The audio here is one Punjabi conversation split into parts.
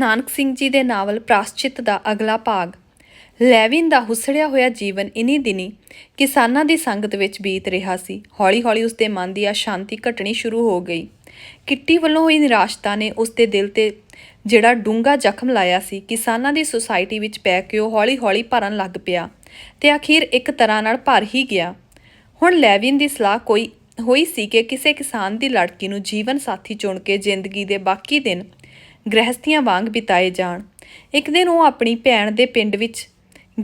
ਨਾਨਕ ਸਿੰਘ ਜੀ ਦੇ ਨਾਵਲ ਪ੍ਰਾਸ਼ਚਿਤ ਦਾ ਅਗਲਾ ਭਾਗ। ਲੈਵਿਨ ਦਾ ਹੁਸੜਿਆ ਹੋਇਆ ਜੀਵਨ ਇਨੀ ਦਿਨੀ ਕਿਸਾਨਾਂ ਦੀ ਸੰਗਤ ਵਿੱਚ ਬੀਤ ਰਿਹਾ ਸੀ। ਹੌਲੀ-ਹੌਲੀ ਉਸਦੇ ਮਨ ਦੀ ਅਸ਼ਾਂਤੀ ਘਟਣੀ ਸ਼ੁਰੂ ਹੋ ਗਈ। ਕਿੱਟੀ ਵੱਲੋਂ ਹੋਈ ਨਿਰਾਸ਼ਤਾ ਨੇ ਉਸਦੇ ਦਿਲ ਤੇ ਜਿਹੜਾ ਡੂੰਘਾ ਜ਼ਖਮ ਲਾਇਆ ਸੀ, ਕਿਸਾਨਾਂ ਦੀ ਸੁਸਾਇਟੀ ਵਿੱਚ ਪੈ ਕੇ ਉਹ ਹੌਲੀ-ਹੌਲੀ ਭਰਨ ਲੱਗ ਪਿਆ ਤੇ ਅਖੀਰ ਇੱਕ ਤਰ੍ਹਾਂ ਨਾਲ ਭਰ ਹੀ ਗਿਆ। ਹੁਣ ਲੈਵਿਨ ਦੀ ਸਲਾਹ ਕੋਈ ਹੋਈ ਸੀ ਕਿ ਕਿਸੇ ਕਿਸਾਨ ਦੀ ਲੜਕੀ ਨੂੰ ਜੀਵਨ ਸਾਥੀ ਚੁਣ ਕੇ ਜ਼ਿੰਦਗੀ ਦੇ ਬਾਕੀ ਦਿਨ ਗ੍ਰਹਿਸਥੀਆਂ ਵਾਂਗ ਬਿਤਾਏ ਜਾਣ। ਇੱਕ ਦਿਨ ਉਹ ਆਪਣੀ ਭੈਣ ਦੇ ਪਿੰਡ ਵਿੱਚ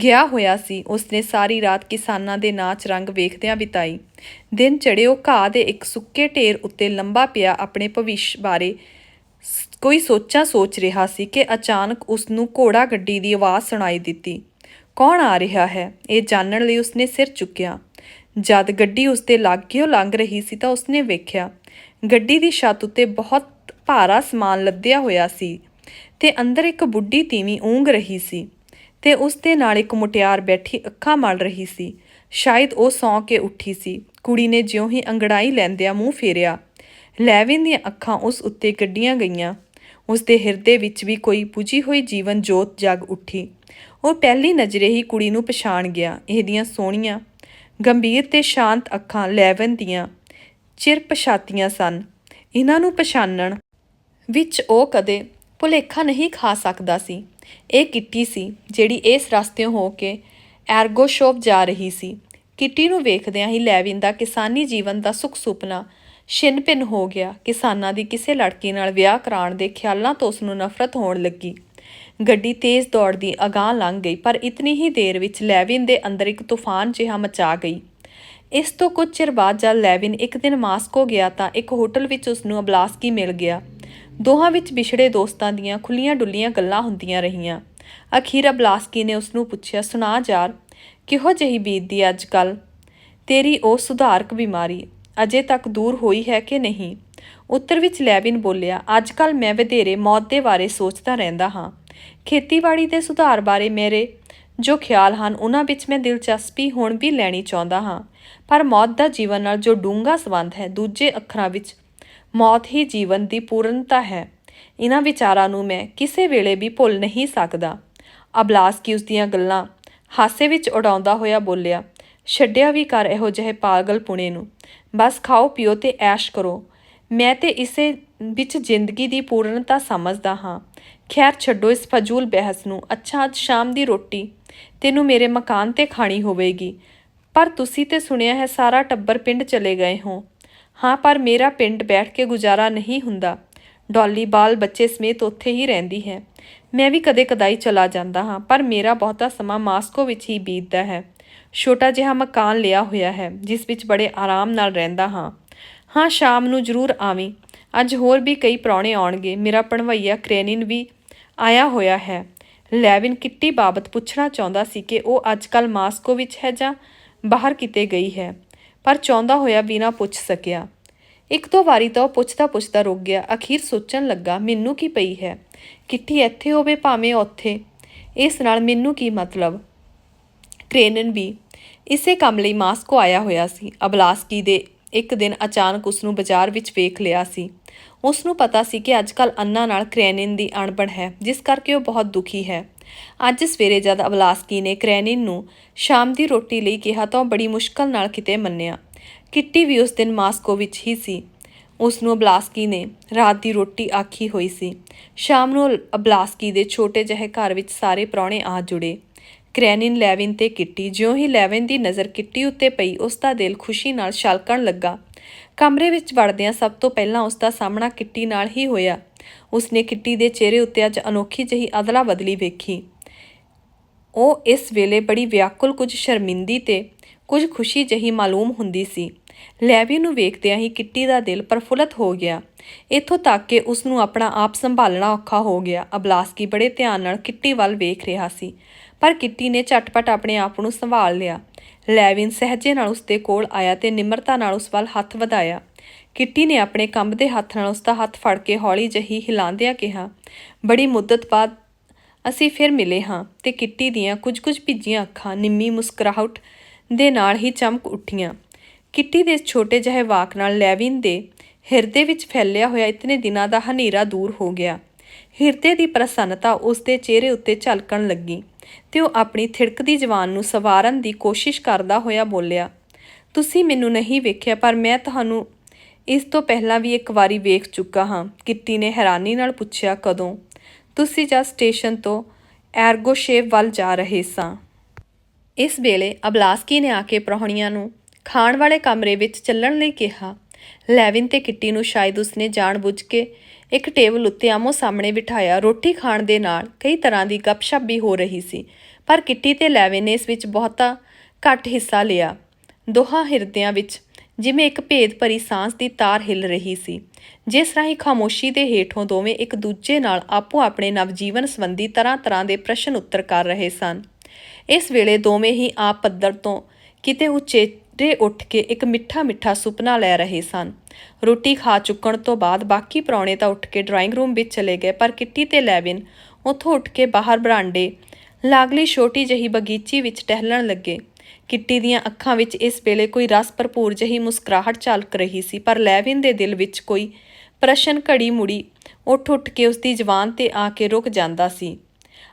ਗਿਆ ਹੋਇਆ ਸੀ। ਉਸਨੇ ਸਾਰੀ ਰਾਤ ਕਿਸਾਨਾਂ ਦੇ ਨਾਚ ਰੰਗ ਵੇਖਦਿਆਂ ਬਿਤਾਈ। ਦਿਨ ਚੜ੍ਹੇ ਉਹ ਘਾਹ ਦੇ ਇੱਕ ਸੁੱਕੇ ਢੇਰ ਉੱਤੇ ਲੰਬਾ ਪਿਆ ਆਪਣੇ ਭਵਿੱਖ ਬਾਰੇ ਸ- ਕੋਈ ਸੋਚਾਂ ਸੋਚ ਰਿਹਾ ਸੀ ਕਿ ਅਚਾਨਕ ਉਸ ਨੂੰ ਘੋੜਾ ਗੱਡੀ ਦੀ ਆਵਾਜ਼ ਸੁਣਾਈ ਦਿੱਤੀ। ਕੌਣ ਆ ਰਿਹਾ ਹੈ? ਇਹ ਜਾਣਨ ਲਈ ਉਸਨੇ ਸਿਰ ਚੁੱਕਿਆ। ਜਦ ਗੱਡੀ ਉਸਦੇ ਲਾਗਿਓ ਲੰਘ ਰਹੀ ਸੀ ਤਾਂ ਉਸਨੇ ਵੇਖਿਆ, ਗੱਡੀ ਦੀ ਛੱਤ ਉੱਤੇ ਬਹੁਤ ਭਾਰਾ ਸਮਾਨ ਲੱਦਿਆ ਹੋਇਆ ਸੀ ਤੇ ਅੰਦਰ ਇੱਕ ਬੁੱਢੀ ਤੀਵੀਂ ਊਂਘ ਰਹੀ ਸੀ ਤੇ ਉਸ ਦੇ ਨਾਲ ਇੱਕ ਮੁਟਿਆਰ ਬੈਠੀ ਅੱਖਾਂ ਮਲ ਰਹੀ ਸੀ। ਸ਼ਾਇਦ ਉਹ ਸੌਂ ਕੇ ਉੱਠੀ ਸੀ। ਕੁੜੀ ਨੇ ਜਿਉਂ ਹੀ ਅੰਗੜਾਈ ਲੈਂਦਿਆਂ ਮੂੰਹ ਫੇਰਿਆ। ਲੈਵਿਨ ਦੀਆਂ ਅੱਖਾਂ ਉਸ ਉੱਤੇ ਕੱਢੀਆਂ ਗਈਆਂ। ਉਸ ਦੇ ਹਿਰਦੇ ਵਿੱਚ ਵੀ ਕੋਈ ਪੁਜੀ ਹੋਈ ਜੀਵਨ ਜੋਤ ਜਗ ਉੱਠੀ। ਉਹ ਪਹਿਲੀ ਨਜ਼ਰੇ ਹੀ ਕੁੜੀ ਨੂੰ ਪਛਾਣ ਗਿਆ। ਇਹਦੀਆਂ ਸੋਹਣੀਆਂ, ਗੰਭੀਰ ਤੇ ਸ਼ਾਂਤ ਅੱਖਾਂ ਲੈਵਨ ਦੀਆਂ ਚਿਰ ਪਛਾਤੀਆਂ ਸਨ। ਇਹਨਾਂ ਨੂੰ ਪਛਾਣਨ ਵਿੱਚ ਉਹ ਕਦੇ ਭੁਲੇਖਾ ਨਹੀਂ ਖਾ ਸਕਦਾ ਸੀ। ਇਹ ਕਿੱਟੀ ਸੀ ਜਿਹੜੀ ਇਸ ਰਸਤਿਓਂ ਹੋ ਕੇ ਐਰਗੋਸ਼ੋਪ ਜਾ ਰਹੀ ਸੀ। ਕਿੱਟੀ ਨੂੰ ਵੇਖਦਿਆਂ ਹੀ ਲੈਵਿਨ ਦਾ ਕਿਸਾਨੀ ਜੀਵਨ ਦਾ ਸੁੱਖ ਸੁਪਨਾ ਛਿੰਨ-ਭਿੰਨ ਹੋ ਗਿਆ। ਕਿਸਾਨਾਂ ਦੀ ਕਿਸੇ ਲੜਕੀ ਨਾਲ ਵਿਆਹ ਕਰਾਉਣ ਦੇ ਖਿਆਲਾਂ ਤੋਂ ਉਸ ਨੂੰ ਨਫ਼ਰਤ ਹੋਣ ਲੱਗੀ। ਗੱਡੀ ਤੇਜ਼ ਦੌੜਦੀ ਅਗਾਂਹ ਲੰਘ ਗਈ, ਪਰ ਇਤਨੀ ਹੀ ਦੇਰ ਵਿੱਚ ਲੈਵਿਨ ਦੇ ਅੰਦਰ ਇੱਕ ਤੂਫਾਨ ਜਿਹਾ ਮਚਾ ਗਈ। ਇਸ ਤੋਂ ਕੁਝ ਚਿਰ ਬਾਅਦ ਜਦ ਲੈਵਿਨ ਇੱਕ ਦਿਨ ਮਾਸਕੋ ਗਿਆ ਤਾਂ ਇੱਕ ਹੋਟਲ ਵਿੱਚ ਉਸ ਨੂੰ ਅਬਲਾਸਕੀ ਮਿਲ ਗਿਆ। ਦੋਹਾਂ ਵਿੱਚ ਵਿਛੜੇ ਦੋਸਤਾਂ ਦੀਆਂ ਖੁੱਲੀਆਂ ਡੁੱਲੀਆਂ ਗੱਲਾਂ ਹੁੰਦੀਆਂ ਰਹੀਆਂ। ਅਖੀਰ ਅਬਲਾਸਕੀ ਨੇ ਉਸ ਨੂੰ ਪੁੱਛਿਆ, ਸੁਣਾ ਯਾਰ, ਕਿਹੋ ਜਿਹੀ ਬੀਤਦੀ ਅੱਜ ਕੱਲ ਤੇਰੀ ਉਹ ਸੁਧਾਰਕ ਬਿਮਾਰੀ ਅਜੇ ਤੱਕ ਦੂਰ ਹੋਈ ਹੈ ਕਿ ਨਹੀਂ? ਉੱਤਰ ਵਿੱਚ ਲੈਵਿਨ ਬੋਲਿਆ ਅੱਜ ਕੱਲ ਮੈਂ ਵਧੇਰੇ ਮੌਤ ਦੇ ਬਾਰੇ ਸੋਚਦਾ ਰਹਿੰਦਾ ਹਾਂ। ਖੇਤੀਬਾੜੀ ਦੇ ਸੁਧਾਰ ਬਾਰੇ ਮੇਰੇ ਜੋ ਖਿਆਲ ਹਨ, ਉਹਨਾਂ ਵਿੱਚ ਮੈਂ ਦਿਲਚਸਪੀ ਹੁਣ ਵੀ ਲੈਣੀ ਚਾਹੁੰਦਾ ਹਾਂ। ਪਰ ਮੌਤ ਦਾ ਜੀਵਨ ਨਾਲ ਜੋ ਡੂੰਘਾ ਸੰਬੰਧ ਹੈ, ਦੂਜੇ ਅੱਖਰਾਂ ਵਿੱਚ ਮੌਤ ਹੀ ਜੀਵਨ ਦੀ ਪੂਰਨਤਾ ਹੈ। ਇਹਨਾਂ ਵਿਚਾਰਾਂ ਨੂੰ ਮੈਂ ਕਿਸੇ ਵੇਲੇ ਵੀ ਭੁੱਲ ਨਹੀਂ ਸਕਦਾ। ਅਬਲਾਸ ਕੀ ਉਸ ਦੀਆਂ ਗੱਲਾਂ ਹਾਸੇ ਵਿੱਚ ਉਡਾਉਂਦਾ ਹੋਇਆ ਬੋਲਿਆ, ਛੱਡਿਆ ਵੀ ਕਰ ਇਹੋ ਜਿਹੇ ਪਾਗਲ ਪੁਣੇ ਨੂੰ। ਬਸ ਖਾਓ, ਪੀਓ ਤੇ ਐਸ਼ ਕਰੋ। ਮੈਂ ਤੇ ਇਸੇ ਵਿੱਚ ਜ਼ਿੰਦਗੀ ਦੀ ਪੂਰਨਤਾ ਸਮਝਦਾ ਹਾਂ। ਖੈਰ, ਛੱਡੋ ਇਸ ਫਜ਼ੂਲ ਬਹਿਸ ਨੂੰ। ਅੱਛਾ, ਅੱਜ ਸ਼ਾਮ ਦੀ ਰੋਟੀ ਤੈਨੂੰ ਮੇਰੇ ਮਕਾਨ ਤੇ ਖਾਣੀ ਹੋਵੇਗੀ। ਪਰ ਤੁਸੀਂ ਤੇ ਸੁਣਿਆ ਹੈ ਸਾਰਾ ਟੱਬਰ ਪਿੰਡ ਚਲੇ ਗਏ ਹੋ। ਹਾਂ, ਪਰ ਮੇਰਾ ਪਿੰਡ ਬੈਠ ਕੇ ਗੁਜ਼ਾਰਾ ਨਹੀਂ ਹੁੰਦਾ। ਡੌਲੀ ਬਾਲ ਬੱਚੇ ਸਮੇਤ ਉੱਥੇ ਹੀ ਰਹਿੰਦੀ ਹੈ। ਮੈਂ ਵੀ ਕਦੇ ਕਦਾਈ ਚਲਾ ਜਾਂਦਾ ਹਾਂ, ਪਰ ਮੇਰਾ ਬਹੁਤਾ ਸਮਾਂ ਮਾਸਕੋ ਵਿੱਚ ਹੀ ਬੀਤਦਾ ਹੈ। ਛੋਟਾ ਜਿਹਾ ਮਕਾਨ ਲਿਆ ਹੋਇਆ ਹੈ, ਜਿਸ ਵਿੱਚ ਬੜੇ ਆਰਾਮ ਨਾਲ ਰਹਿੰਦਾ ਹਾਂ। ਹਾਂ, ਸ਼ਾਮ ਨੂੰ ਜ਼ਰੂਰ ਆਵੀਂ। ਅੱਜ ਹੋਰ ਵੀ ਕਈ ਪ੍ਰਾਹੁਣੇ ਆਉਣਗੇ। ਮੇਰਾ ਪਣਵਈਆ ਕ੍ਰੇਨਿਨ ਵੀ ਆਇਆ ਹੋਇਆ ਹੈ। ਲੈਵਿਨ ਕਿੱਟੀ ਬਾਬਤ ਪੁੱਛਣਾ ਚਾਹੁੰਦਾ ਸੀ ਕਿ ਉਹ ਅੱਜਕੱਲ ਮਾਸਕੋ ਵਿੱਚ ਹੈ ਜਾਂ ਬਾਹਰ ਕਿਤੇ ਗਈ ਹੈ। ਪਰ ਚਾਹੁੰਦਾ ਹੋਇਆ ਵੀ ਨਾ ਪੁੱਛ ਸਕਿਆ। ਇੱਕ ਦੋ ਵਾਰੀ ਤਾਂ ਉਹ ਪੁੱਛਦਾ ਪੁੱਛਦਾ ਰੁਕ ਗਿਆ। ਅਖੀਰ ਸੋਚਣ ਲੱਗਾ, ਮੈਨੂੰ ਕੀ ਪਈ ਹੈ? ਕਿੱਠੀ ਇੱਥੇ ਹੋਵੇ ਭਾਵੇਂ ਉੱਥੇ। ਇਸ ਨਾਲ ਮੈਨੂੰ ਕੀ ਮਤਲਬ? ਕ੍ਰੇਨਨ ਵੀ ਇਸੇ ਕੰਮ ਲਈ ਮਾਸਕੋ ਆਇਆ ਹੋਇਆ ਸੀ। ਅਬਲਾਸਕੀ ਦੇ ਇੱਕ ਦਿਨ ਅਚਾਨਕ ਉਸ ਨੂੰ ਬਾਜ਼ਾਰ ਵਿੱਚ ਵੇਖ ਲਿਆ ਸੀ। ਉਸ ਨੂੰ ਪਤਾ ਸੀ ਕਿ ਅੱਜਕੱਲ ਅੰਨਾ ਨਾਲ ਕ੍ਰੇਨਿਨ ਦੀ ਅਣਬਣ ਹੈ, ਜਿਸ ਕਰਕੇ ਉਹ ਬਹੁਤ ਦੁਖੀ ਹੈ। ਅੱਜ ਸਵੇਰੇ ਜਦ ਅਬਲਾਸਕੀ ਨੇ ਕ੍ਰੇਨਿਨ ਨੂੰ ਸ਼ਾਮ ਦੀ ਰੋਟੀ ਲਈ ਕਿਹਾ ਤਾਂ ਉਹ ਬੜੀ ਮੁਸ਼ਕਲ ਨਾਲ ਕਿਤੇ ਮੰਨਿਆ। ਕਿੱਟੀ ਵੀ ਉਸ ਦਿਨ ਮਾਸਕੋ ਵਿੱਚ ਹੀ ਸੀ। ਉਸ ਨੂੰ ਅਬਲਾਸਕੀ ਨੇ ਰਾਤ ਦੀ ਰੋਟੀ ਆਖੀ ਹੋਈ ਸੀ। ਸ਼ਾਮ ਨੂੰ ਅਬਲਾਸਕੀ ਦੇ ਛੋਟੇ ਜਿਹੇ ਘਰ ਵਿੱਚ ਸਾਰੇ ਪ੍ਰਾਹੁਣੇ ਆ ਜੁੜੇ। ਕ੍ਰੈਨਿਨ ਲੈਵਿਨ ਤੇ ਕਿੱਟੀ ਜਿਉਂ ਹੀ ਲੈਵਿਨ ਦੀ ਨਜ਼ਰ ਕਿੱਟੀ ਉੱਤੇ ਪਈ, ਉਸ ਦਾ ਦਿਲ ਖੁਸ਼ੀ ਨਾਲ ਛਲਕਣ ਲੱਗਾ। ਕਮਰੇ ਵਿੱਚ ਵੜਦਿਆਂ ਸਭ ਤੋਂ ਪਹਿਲਾਂ ਉਸ ਦਾ ਸਾਹਮਣਾ ਕਿੱਟੀ ਨਾਲ ਹੀ ਹੋਇਆ। ਉਸਨੇ ਕਿੱਟੀ ਦੇ ਚਿਹਰੇ ਉੱਤੇ ਅੱਜ ਅਨੋਖੀ ਜਿਹੀ ਅਦਲਾ ਬਦਲੀ ਵੇਖੀ। ਉਹ ਇਸ ਵੇਲੇ ਬੜੀ ਵਿਆਕੁਲ ਕੁਝ ਸ਼ਰਮਿੰਦੀ ਤੇ ਕੁਝ ਖੁਸ਼ੀ ਜਹੀ ਮਾਲੂਮ ਹੁੰਦੀ ਸੀ। ਲੈਵੀ ਨੂੰ ਵੇਖਦਿਆਂ ਹੀ ਕਿੱਟੀ ਦਾ ਦਿਲ ਪ੍ਰਫੁੱਲਤ ਹੋ ਗਿਆ। ਇੱਥੋਂ ਤੱਕ ਕਿ ਉਸ ਨੂੰ ਆਪਣਾ ਆਪ ਸੰਭਾਲਣਾ ਔਖਾ ਹੋ ਗਿਆ। ਅਬਲਾਸਕੀ ਬੜੇ ਧਿਆਨ ਨਾਲ ਕਿੱਟੀ ਵੱਲ ਵੇਖ ਰਿਹਾ ਸੀ। ਪਰ ਕਿੱਟੀ ਨੇ ਝਟਪਟ ਆਪਣੇ ਆਪ ਨੂੰ ਸੰਭਾਲ ਲਿਆ। ਲੈਵਿਨ ਸਹਜੇ ਨਾਲ ਉਸਦੇ ਕੋਲ ਆਇਆ ਤੇ ਨਿਮਰਤਾ ਨਾਲ ਉਸ ਵੱਲ ਹੱਥ ਵਧਾਇਆ। ਕਿੱਟੀ ਨੇ ਆਪਣੇ ਕੰਬਦੇ ਹੱਥ ਨਾਲ ਉਸਦਾ ਹੱਥ ਫੜ ਕੇ ਹੌਲੀ ਜਹੀ ਹਿਲਾਉਂਦਿਆਂ ਕਿਹਾ, ਬੜੀ ਮੁੱਦਤ ਬਾਅਦ ਅਸੀਂ ਫਿਰ ਮਿਲੇ ਹਾਂ। ਤੇ ਕਿੱਟੀ ਦੀਆਂ ਕੁਝ-ਕੁਝ ਭਿੱਜੀਆਂ ਅੱਖਾਂ ਨਿੰਮੀ ਮੁਸਕਰਾਹਟ ਦੇ ਨਾਲ ਹੀ ਚਮਕ ਉੱਠੀਆਂ। ਕਿੱਟੀ ਦੇ ਇਸ ਛੋਟੇ ਜਿਹੇ ਵਾਕ ਨਾਲ ਲੈਵਿਨ ਦੇ ਹਿਰਦੇ ਵਿੱਚ ਫੈਲਿਆ ਹੋਇਆ ਇਤਨੇ ਦਿਨਾਂ ਦਾ ਹਨੇਰਾ ਦੂਰ ਹੋ ਗਿਆ। ਹਿਰਦੇ ਦੀ ਪ੍ਰਸੰਨਤਾ ਉਸ ਦੇ ਚਿਹਰੇ ਉੱਤੇ ਝਲਕਣ ਲੱਗੀ। ਤੇ ਉਹ ਆਪਣੀ ਥਿੜਕਦੀ ਜਵਾਨ ਨੂੰ ਸਵਾਰਨ ਦੀ ਕੋਸ਼ਿਸ਼ ਕਰਦਾ ਹੋਇਆ ਬੋਲਿਆ, ਤੁਸੀਂ ਮੈਨੂੰ ਨਹੀਂ ਵੇਖਿਆ, ਪਰ ਮੈਂ ਤੁਹਾਨੂੰ ਇਸ ਤੋਂ ਪਹਿਲਾਂ ਵੀ ਇੱਕ ਵਾਰੀ ਵੇਖ ਚੁੱਕਾ ਹਾਂ ਕਿੱਟੀ ਨੇ ਹੈਰਾਨੀ ਨਾਲ ਪੁੱਛਿਆ, ਕਦੋਂ? ਤੁਸੀਂ ਜਦ ਸਟੇਸ਼ਨ ਤੋਂ ਐਰਗੋਸ਼ੇਵ ਵੱਲ ਜਾ ਰਹੇ ਸਾਂ? ਇਸ ਵੇਲੇ ਅਬਲਾਸਕੀ ਨੇ ਆ ਕੇ ਪ੍ਰਾਹੁਣੀਆਂ ਨੂੰ ਖਾਣ ਵਾਲੇ ਕਮਰੇ ਵਿੱਚ ਚੱਲਣ ਲਈ ਕਿਹਾ। ਲੈਵਿਨ ਤੇ ਕਿੱਟੀ ਨੂੰ ਸ਼ਾਇਦ ਉਸਨੇ ਜਾਣਬੁੱਝ ਕੇ ਇੱਕ ਟੇਬਲ ਉੱਤੇ ਆਮੋ ਸਾਹਮਣੇ ਬਿਠਾਇਆ ਰੋਟੀ ਖਾਣ ਦੇ ਨਾਲ ਕਈ ਤਰ੍ਹਾਂ ਦੀ ਗੱਪਸ਼ਪ ਵੀ ਹੋ ਰਹੀ ਸੀ, ਪਰ ਕਿੱਟੀ ਤੇ ਲੈਵੇ ਨੇ ਇਸ ਵਿੱਚ ਬਹੁਤਾ ਘੱਟ ਹਿੱਸਾ ਲਿਆ। ਦੋਹਾਂ ਹਿਰਦਿਆਂ ਵਿੱਚ ਜਿਵੇਂ ਇੱਕ ਭੇਦ ਭਰੀ ਸਾਂਸ ਦੀ ਤਾਰ ਹਿੱਲ ਰਹੀ ਸੀ, ਜਿਸ ਰਾਹੀਂ ਖਾਮੋਸ਼ੀ ਦੇ ਹੇਠੋਂ ਦੋਵੇਂ ਇੱਕ ਦੂਜੇ ਨਾਲ ਆਪੋ ਆਪਣੇ ਨਵਜੀਵਨ ਸੰਬੰਧੀ ਤਰ੍ਹਾਂ-ਤਰ੍ਹਾਂ ਦੇ ਪ੍ਰਸ਼ਨ ਉੱਤਰ ਕਰ ਰਹੇ ਸਨ। ਇਸ ਵੇਲੇ ਦੋਵੇਂ ਹੀ ਆਪ ਪੱਧਰ ਤੋਂ ਕਿਤੇ ਉੱਚੇ ਉਚੇਰੇ ਉੱਠ ਕੇ ਇੱਕ ਮਿੱਠਾ ਮਿੱਠਾ ਸੁਪਨਾ ਲੈ ਰਹੇ ਸਨ। ਰੋਟੀ ਖਾ ਚੁੱਕਣ ਤੋਂ ਬਾਅਦ ਬਾਕੀ ਪ੍ਰਾਹੁਣੇ ਤਾਂ ਉੱਠ ਕੇ ਡਰਾਇੰਗ ਰੂਮ ਵਿੱਚ ਚਲੇ ਗਏ, ਪਰ ਕਿੱਟੀ ਤੇ ਲੈਵਿਨ ਉੱਥੋਂ ਉੱਠ ਕੇ ਬਾਹਰ ਬਰਾਂਡੇ ਲਾਗਲੀ ਛੋਟੀ ਜਿਹੀ ਬਗੀਚੀ ਵਿੱਚ ਟਹਿਲਣ ਲੱਗੇ। ਕਿੱਟੀ ਦੀਆਂ ਅੱਖਾਂ ਵਿੱਚ ਇਸ ਵੇਲੇ ਕੋਈ ਰਸ ਭਰਪੂਰ ਜਿਹੀ ਮੁਸਕਰਾਹਟ ਝਲਕ ਰਹੀ ਸੀ, ਪਰ ਲੈਵਿਨ ਦੇ ਦਿਲ ਵਿੱਚ ਕੋਈ ਪ੍ਰਸ਼ਨ ਘੜੀ ਮੁੜੀ ਉੱਠ ਉੱਠ ਕੇ ਉਸ ਦੀ ਜ਼ੁਬਾਨ ਤੇ ਆ ਕੇ ਰੁਕ ਜਾਂਦਾ ਸੀ।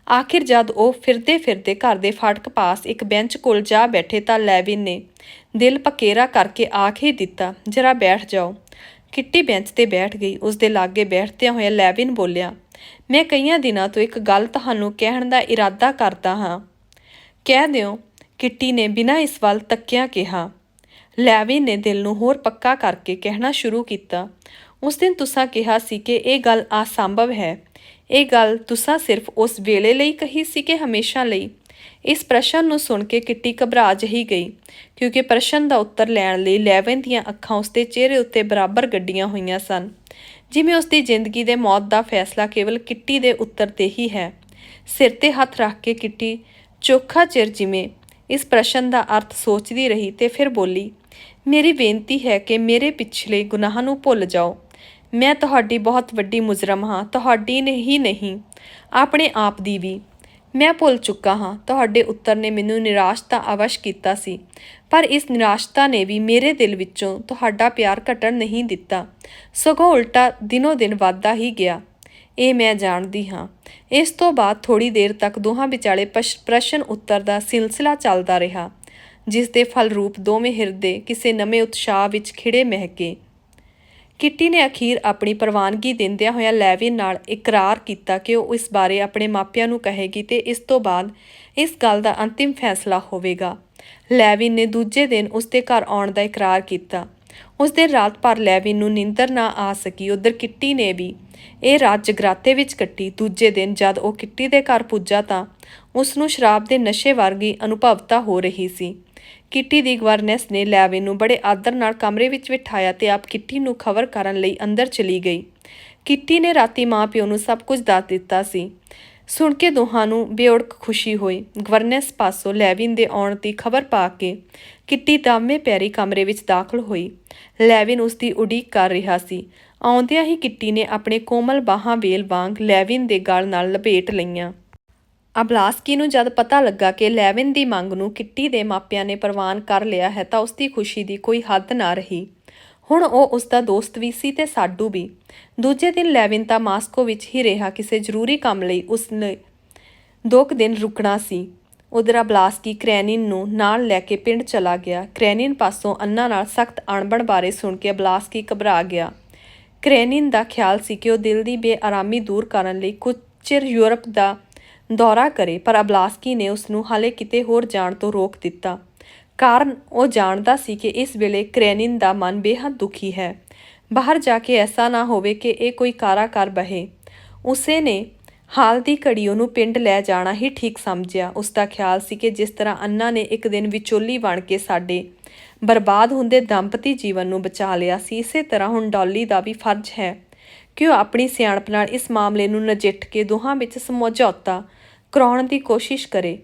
ਆਖਿਰ ਜਦ ਉਹ ਫਿਰਦੇ ਫਿਰਦੇ ਘਰ ਦੇ ਫਾਟਕ ਪਾਸ ਇੱਕ ਬੈਂਚ ਕੋਲ ਜਾ ਬੈਠੇ ਤਾਂ ਲੈਵਿਨ ਨੇ ਦਿਲ ਪਕੇਰਾ ਕਰਕੇ ਆਖ ਹੀ ਦਿੱਤਾ, ਜਰਾ ਬੈਠ ਜਾਓ। ਕਿੱਟੀ ਬੈਂਚ ਤੇ ਬੈਠ ਗਈ, ਉਸ ਦੇ ਲਾਗੇ ਬੈਠਦਿਆਂ ਹੋਇਆ ਲੈਵਿਨ ਬੋਲਿਆ, ਮੈਂ ਕਈਆਂ ਦਿਨਾਂ ਤੋਂ ਇੱਕ ਗੱਲ ਤੁਹਾਨੂੰ ਕਹਿਣ ਦਾ ਇਰਾਦਾ ਕਰਦਾ ਹਾਂ। ਕਹਿ ਦਿਓ, ਕਿੱਟੀ ਨੇ ਬਿਨਾਂ ਇਸ ਵੱਲ ਤੱਕਿਆ ਕਿਹਾ। ਲੈਵਿਨ ਨੇ ਦਿਲ ਨੂੰ ਹੋਰ ਪੱਕਾ ਕਰਕੇ ਕਹਿਣਾ ਸ਼ੁਰੂ ਕੀਤਾ, ਉਸ ਦਿਨ ਤੁਸੀਂ ਕਿਹਾ ਸੀ ਕਿ ਇਹ ਗੱਲ ਅਸੰਭਵ ਹੈ। ਇਹ ਗੱਲ ਤੁਸਾਂ ਸਿਰਫ ਉਸ ਵੇਲੇ ਲਈ ਕਹੀ ਸੀ ਕਿ ਹਮੇਸ਼ਾ ਲਈ। ਇਸ ਪ੍ਰਸ਼ਨ ਨੂੰ ਸੁਣ ਕੇ ਕਿੱਟੀ ਘਬਰਾ ਜਹੀ ਗਈ, ਕਿਉਂਕਿ ਪ੍ਰਸ਼ਨ ਦਾ ਉੱਤਰ ਲੈਣ ਲਈ ਲੈਵਨ ਦੀਆਂ ਅੱਖਾਂ ਉਸਦੇ ਚਿਹਰੇ ਉੱਤੇ ਬਰਾਬਰ ਗੱਡੀਆਂ ਹੋਈਆਂ ਸਨ। ਜਿਵੇਂ ਉਸਦੀ ਜ਼ਿੰਦਗੀ ਦੇ ਮੌਤ ਦਾ ਫੈਸਲਾ ਕੇਵਲ ਕਿੱਟੀ ਦੇ ਉੱਤਰ ਤੇ ਹੀ ਹੈ। ਸਿਰ ਤੇ ਹੱਥ ਰੱਖ ਕੇ ਕਿੱਟੀ ਚੋਖਾ ਚਿਰ ਜਿਵੇਂ ਇਸ ਪ੍ਰਸ਼ਨ ਦਾ ਅਰਥ ਸੋਚਦੀ ਰਹੀ ਤੇ ਫਿਰ ਬੋਲੀ, ਮੇਰੀ ਬੇਨਤੀ ਹੈ ਕਿ ਮੇਰੇ ਪਿਛਲੇ ਗੁਨਾਹਾਂ ਨੂੰ ਭੁੱਲ ਜਾਓ। ਮੈਂ ਤੁਹਾਡੀ ਬਹੁਤ ਵੱਡੀ ਮੁਜਰਮ ਹਾਂ, ਤੁਹਾਡੀ ਨਹੀਂ ਨਹੀਂ, ਆਪਣੇ ਆਪ ਦੀ ਵੀ। ਮੈਂ ਭੁੱਲ ਚੁੱਕਾ ਹਾਂ, ਤੁਹਾਡੇ ਉੱਤਰ ਨੇ ਮੈਨੂੰ ਨਿਰਾਸ਼ ਤਾਂ ਅਵਸ਼ ਕੀਤਾ ਸੀ, ਪਰ ਇਸ ਨਿਰਾਸ਼ਤਾ ਨੇ ਵੀ ਮੇਰੇ ਦਿਲ ਵਿੱਚੋਂ ਤੁਹਾਡਾ ਪਿਆਰ ਘਟਣ ਨਹੀਂ ਦਿੱਤਾ। ਸਗੋਂ ਉਲਟਾ ਦਿਨੋ ਦਿਨ ਵੱਧਦਾ ਹੀ ਗਿਆ। ਇਹ ਮੈਂ ਜਾਣਦੀ ਹਾਂ। ਇਸ ਤੋਂ ਬਾਅਦ ਥੋੜੀ ਦੇਰ ਤੱਕ ਦੋਹਾਂ ਵਿਚਾਲੇ ਪਸ਼- ਪ੍ਰਸ਼ਨ ਉੱਤਰ ਦਾ ਸਿਲਸਿਲਾ ਚੱਲਦਾ ਰਿਹਾ ਜਿਸ ਦੇ ਫਲ ਰੂਪ ਦੋਵੇਂ ਹਿਰਦੇ ਕਿਸੇ ਨਵੇਂ ਉਤਸ਼ਾਹ ਵਿੱਚ ਖਿੜੇ ਮਹਿਕੇ। ਕਿੱਟੀ ਨੇ ਅਖੀਰ ਆਪਣੀ ਪ੍ਰਵਾਨਗੀ ਦਿੰਦਿਆਂ ਹੋਇਆ ਲੈਵਿਨ ਨਾਲ ਇਕਰਾਰ ਕੀਤਾ ਕਿ ਉਹ ਇਸ ਬਾਰੇ ਆਪਣੇ ਮਾਪਿਆਂ ਨੂੰ ਕਹੇਗੀ ਤੇ ਇਸ ਤੋਂ ਬਾਅਦ ਇਸ ਗੱਲ ਦਾ ਅੰਤਿਮ ਫੈਸਲਾ ਹੋਵੇਗਾ। ਲੈਵਿਨ ਨੇ ਦੂਜੇ ਦਿਨ ਉਸ ਦੇ ਘਰ ਆਉਣ ਦਾ ਇਕਰਾਰ ਕੀਤਾ। ਉਸ ਦਿਨ ਰਾਤ ਭਰ ਲੈਵਿਨ ਨੂੰ ਨੀਂਦਰ ਨਾ ਆ ਸਕੀ, ਉਧਰ ਕਿੱਟੀ ਨੇ ਵੀ ਇਹ ਰਾਤ ਜਗਰਾਤੇ ਵਿੱਚ ਕੱਟੀ। ਦੂਜੇ ਦਿਨ ਜਦ ਉਹ ਕਿੱਟੀ ਦੇ ਘਰ ਪੁੱਜਾ ਤਾਂ ਉਸ ਨੂੰ ਸ਼ਰਾਬ ਦੇ ਨਸ਼ੇ ਵਰਗੀ ਅਨੁਭਵਤਾ ਹੋ ਰਹੀ ਸੀ। ਕਿੱਟੀ ਦੀ ਗਵਰਨੈਸ ਨੇ ਲੈਵਿਨ ਨੂੰ ਬੜੇ ਆਦਰ ਨਾਲ ਕਮਰੇ ਵਿੱਚ ਬਿਠਾਇਆ ਤੇ ਆਪ ਕਿੱਟੀ ਨੂੰ ਖਬਰ ਕਰਨ ਲਈ ਅੰਦਰ ਚਲੀ ਗਈ। ਕਿੱਟੀ ਨੇ ਰਾਤੀ ਮਾਂ ਪਿਓ ਨੂੰ ਸਭ ਕੁਝ ਦੱਸ ਦਿੱਤਾ ਸੀ। ਸੁਣ ਕੇ ਦੋਹਾਂ ਨੂੰ ਬੇਉੜਕ ਖੁਸ਼ੀ ਹੋਈ। ਗਵਰਨੈਸ ਪਾਸੋਂ ਲੈਵਿਨ ਦੇ ਆਉਣ ਦੀ ਖਬਰ ਪਾ ਕੇ ਕਿੱਟੀ ਦਾਮੇ ਪੈਰੀ ਕਮਰੇ ਵਿੱਚ ਦਾਖਲ ਹੋਈ। ਲੈਵਿਨ ਉਸ ਦੀ ਉਡੀਕ ਕਰ ਰਿਹਾ ਸੀ। ਆਉਂਦਿਆਂ ਹੀ ਕਿੱਟੀ ਨੇ ਆਪਣੇ ਕੋਮਲ ਬਾਹਾਂ ਵੇਲ ਵਾਂਗ ਲੈਵਿਨ ਦੇ ਗਲ ਨਾਲ ਲਪੇਟ ਲਈਆਂ। ਅਬਲਾਸਕੀ ਨੂੰ ਜਦ ਪਤਾ ਲੱਗਾ ਕਿ ਲੈਵਿਨ ਦੀ ਮੰਗ ਨੂੰ ਕਿੱਟੀ ਦੇ ਮਾਪਿਆਂ ਨੇ ਪ੍ਰਵਾਨ ਕਰ ਲਿਆ ਹੈ ਤਾਂ ਉਸ ਦੀ ਖੁਸ਼ੀ ਦੀ ਕੋਈ ਹੱਦ ਨਾ ਰਹੀ। ਹੁਣ ਉਹ ਉਸ ਦਾ ਦੋਸਤ ਵੀ ਸੀ ਤੇ ਸਾਡੂ ਵੀ। ਦੂਜੇ ਦਿਨ ਲੈਵਿਨ ਤਾਂ ਮਾਸਕੋ ਵਿੱਚ ਹੀ ਰਿਹਾ, ਕਿਸੇ ਜ਼ਰੂਰੀ ਕੰਮ ਲਈ ਉਸ ਨੇ ਦੋ ਕੁ ਦਿਨ ਰੁਕਣਾ ਸੀ। ਉਧਰ ਅਬਲਾਸਕੀ ਕ੍ਰੈਨਿਨ ਨੂੰ ਨਾਲ ਲੈ ਕੇ ਪਿੰਡ ਚਲਾ ਗਿਆ। ਕ੍ਰੈਨਿਨ ਪਾਸੋਂ ਅੰਨਾ ਨਾਲ ਸਖਤ ਅਣਬਣ ਬਾਰੇ ਸੁਣ ਕੇ ਅਬਲਾਸਕੀ ਘਬਰਾ ਗਿਆ। ਕ੍ਰੈਨਿਨ ਦਾ ਖਿਆਲ ਸੀ ਕਿ ਉਹ ਦਿਲ ਦੀ ਬੇਆਰਾਮੀ ਦੂਰ ਕਰਨ ਲਈ ਕੁਝ ਚਿਰ ਯੂਰਪ ਦਾ ਦੌਰਾ ਕਰੇ, ਪਰ ਅਬਲਾਸਕੀ ਨੇ ਉਸ ਨੂੰ ਹਾਲੇ ਕਿਤੇ ਹੋਰ ਜਾਣ ਤੋਂ ਰੋਕ ਦਿੱਤਾ। ਕਾਰਨ ਉਹ ਜਾਣਦਾ ਸੀ ਕਿ ਇਸ ਵੇਲੇ ਕ੍ਰੈਨਿਨ ਦਾ ਮਨ ਬੇਹੱਦ ਦੁਖੀ ਹੈ। ਬਾਹਰ ਜਾ ਕੇ ਐਸਾ ਨਾ ਹੋਵੇ ਕਿ ਇਹ ਕੋਈ ਕਾਰਾ ਕਰ ਬਹੇ। ਉਸੇ ਨੇ ਹਾਲ ਦੀ ਘੜੀ ਉਹਨੂੰ ਪਿੰਡ ਲੈ ਜਾਣਾ ਹੀ ਠੀਕ ਸਮਝਿਆ। ਉਸ ਦਾ ਖਿਆਲ ਸੀ ਕਿ ਜਿਸ ਤਰ੍ਹਾਂ ਅੰਨਾ ਨੇ ਇੱਕ ਦਿਨ ਵਿਚੋਲੀ ਬਣ ਕੇ ਸਾਡੇ ਬਰਬਾਦ ਹੁੰਦੇ ਦੰਪਤੀ ਜੀਵਨ ਨੂੰ ਬਚਾ ਲਿਆ ਸੀ, ਇਸੇ ਤਰ੍ਹਾਂ ਹੁਣ ਡੌਲੀ ਦਾ ਵੀ ਫਰਜ਼ ਹੈ। ਕਿ ਉਹ ਆਪਣੀ ਸਿਆਣਪ ਨਾਲ ਇਸ ਮਾਮਲੇ ਨੂੰ ਨਜਿੱਠ ਕੇ ਦੋਹਾਂ ਵਿੱਚ ਸਮਝੌਤਾ ਕਰਾਉਣ ਦੀ ਕੋਸ਼ਿਸ਼ ਕਰੇ।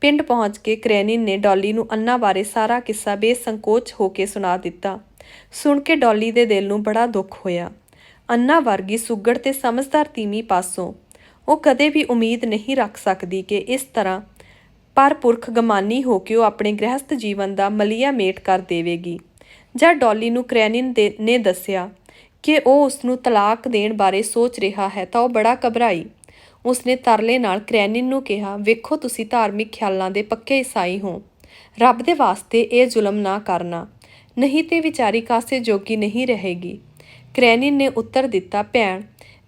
ਪਿੰਡ ਪਹੁੰਚ ਕੇ ਕ੍ਰੈਨਿਨ ਨੇ ਡੌਲੀ ਨੂੰ ਅੰਨਾ ਬਾਰੇ ਸਾਰਾ ਕਿੱਸਾ ਬੇਸੰਕੋਚ ਹੋ ਕੇ ਸੁਣਾ ਦਿੱਤਾ। ਸੁਣ ਕੇ ਡੌਲੀ ਦੇ ਦਿਲ ਨੂੰ ਬੜਾ ਦੁੱਖ ਹੋਇਆ। ਅੰਨਾ ਵਰਗੀ ਸੁੱਗੜ ਤੇ ਸਮਝਦਾਰ ਤੀਮੀ ਪਾਸੋਂ ਉਹ ਕਦੇ ਵੀ ਉਮੀਦ ਨਹੀਂ ਰੱਖ ਸਕਦੀ ਕਿ ਇਸ ਤਰ੍ਹਾਂ ਪਰ ਪੁਰਖ ਗਮਾਨੀ ਹੋ ਕੇ ਉਹ ਆਪਣੇ ਗ੍ਰਹਿਸਥ ਜੀਵਨ ਦਾ ਮਲੀਆ ਮੇਟ ਕਰ ਦੇਵੇਗੀ। ਜਦ ਡੌਲੀ ਨੂੰ ਕ੍ਰੈਨਿਨ ਦੇ ਨੇ ਦੱਸਿਆ ਕਿ ਉਹ ਉਸ ਨੂੰ ਤਲਾਕ ਦੇਣ ਬਾਰੇ ਸੋਚ ਰਿਹਾ ਹੈ ਤਾਂ ਉਹ ਬੜਾ ਘਬਰਾਈ। ਉਸਨੇ ਤਰਲੇ ਨਾਲ ਕ੍ਰੈਨਿਨ ਨੂੰ ਕਿਹਾ, ਵੇਖੋ ਤੁਸੀਂ ਧਾਰਮਿਕ ਖਿਆਲਾਂ ਦੇ ਪੱਕੇ ਈਸਾਈ ਹੋ। ਰੱਬ ਦੇ ਵਾਸਤੇ ਇਹ ਜ਼ੁਲਮ ਨਾ ਕਰਨਾ। ਨਹੀਂ ਤੇ ਵਿਚਾਰੀ ਕਾਸੇ ਜੋਗੀ ਨਹੀਂ ਰਹੇਗੀ ਕ੍ਰੈਨਿਨ ਨੇ ਉੱਤਰ ਦਿੱਤਾ, ਭੈਣ,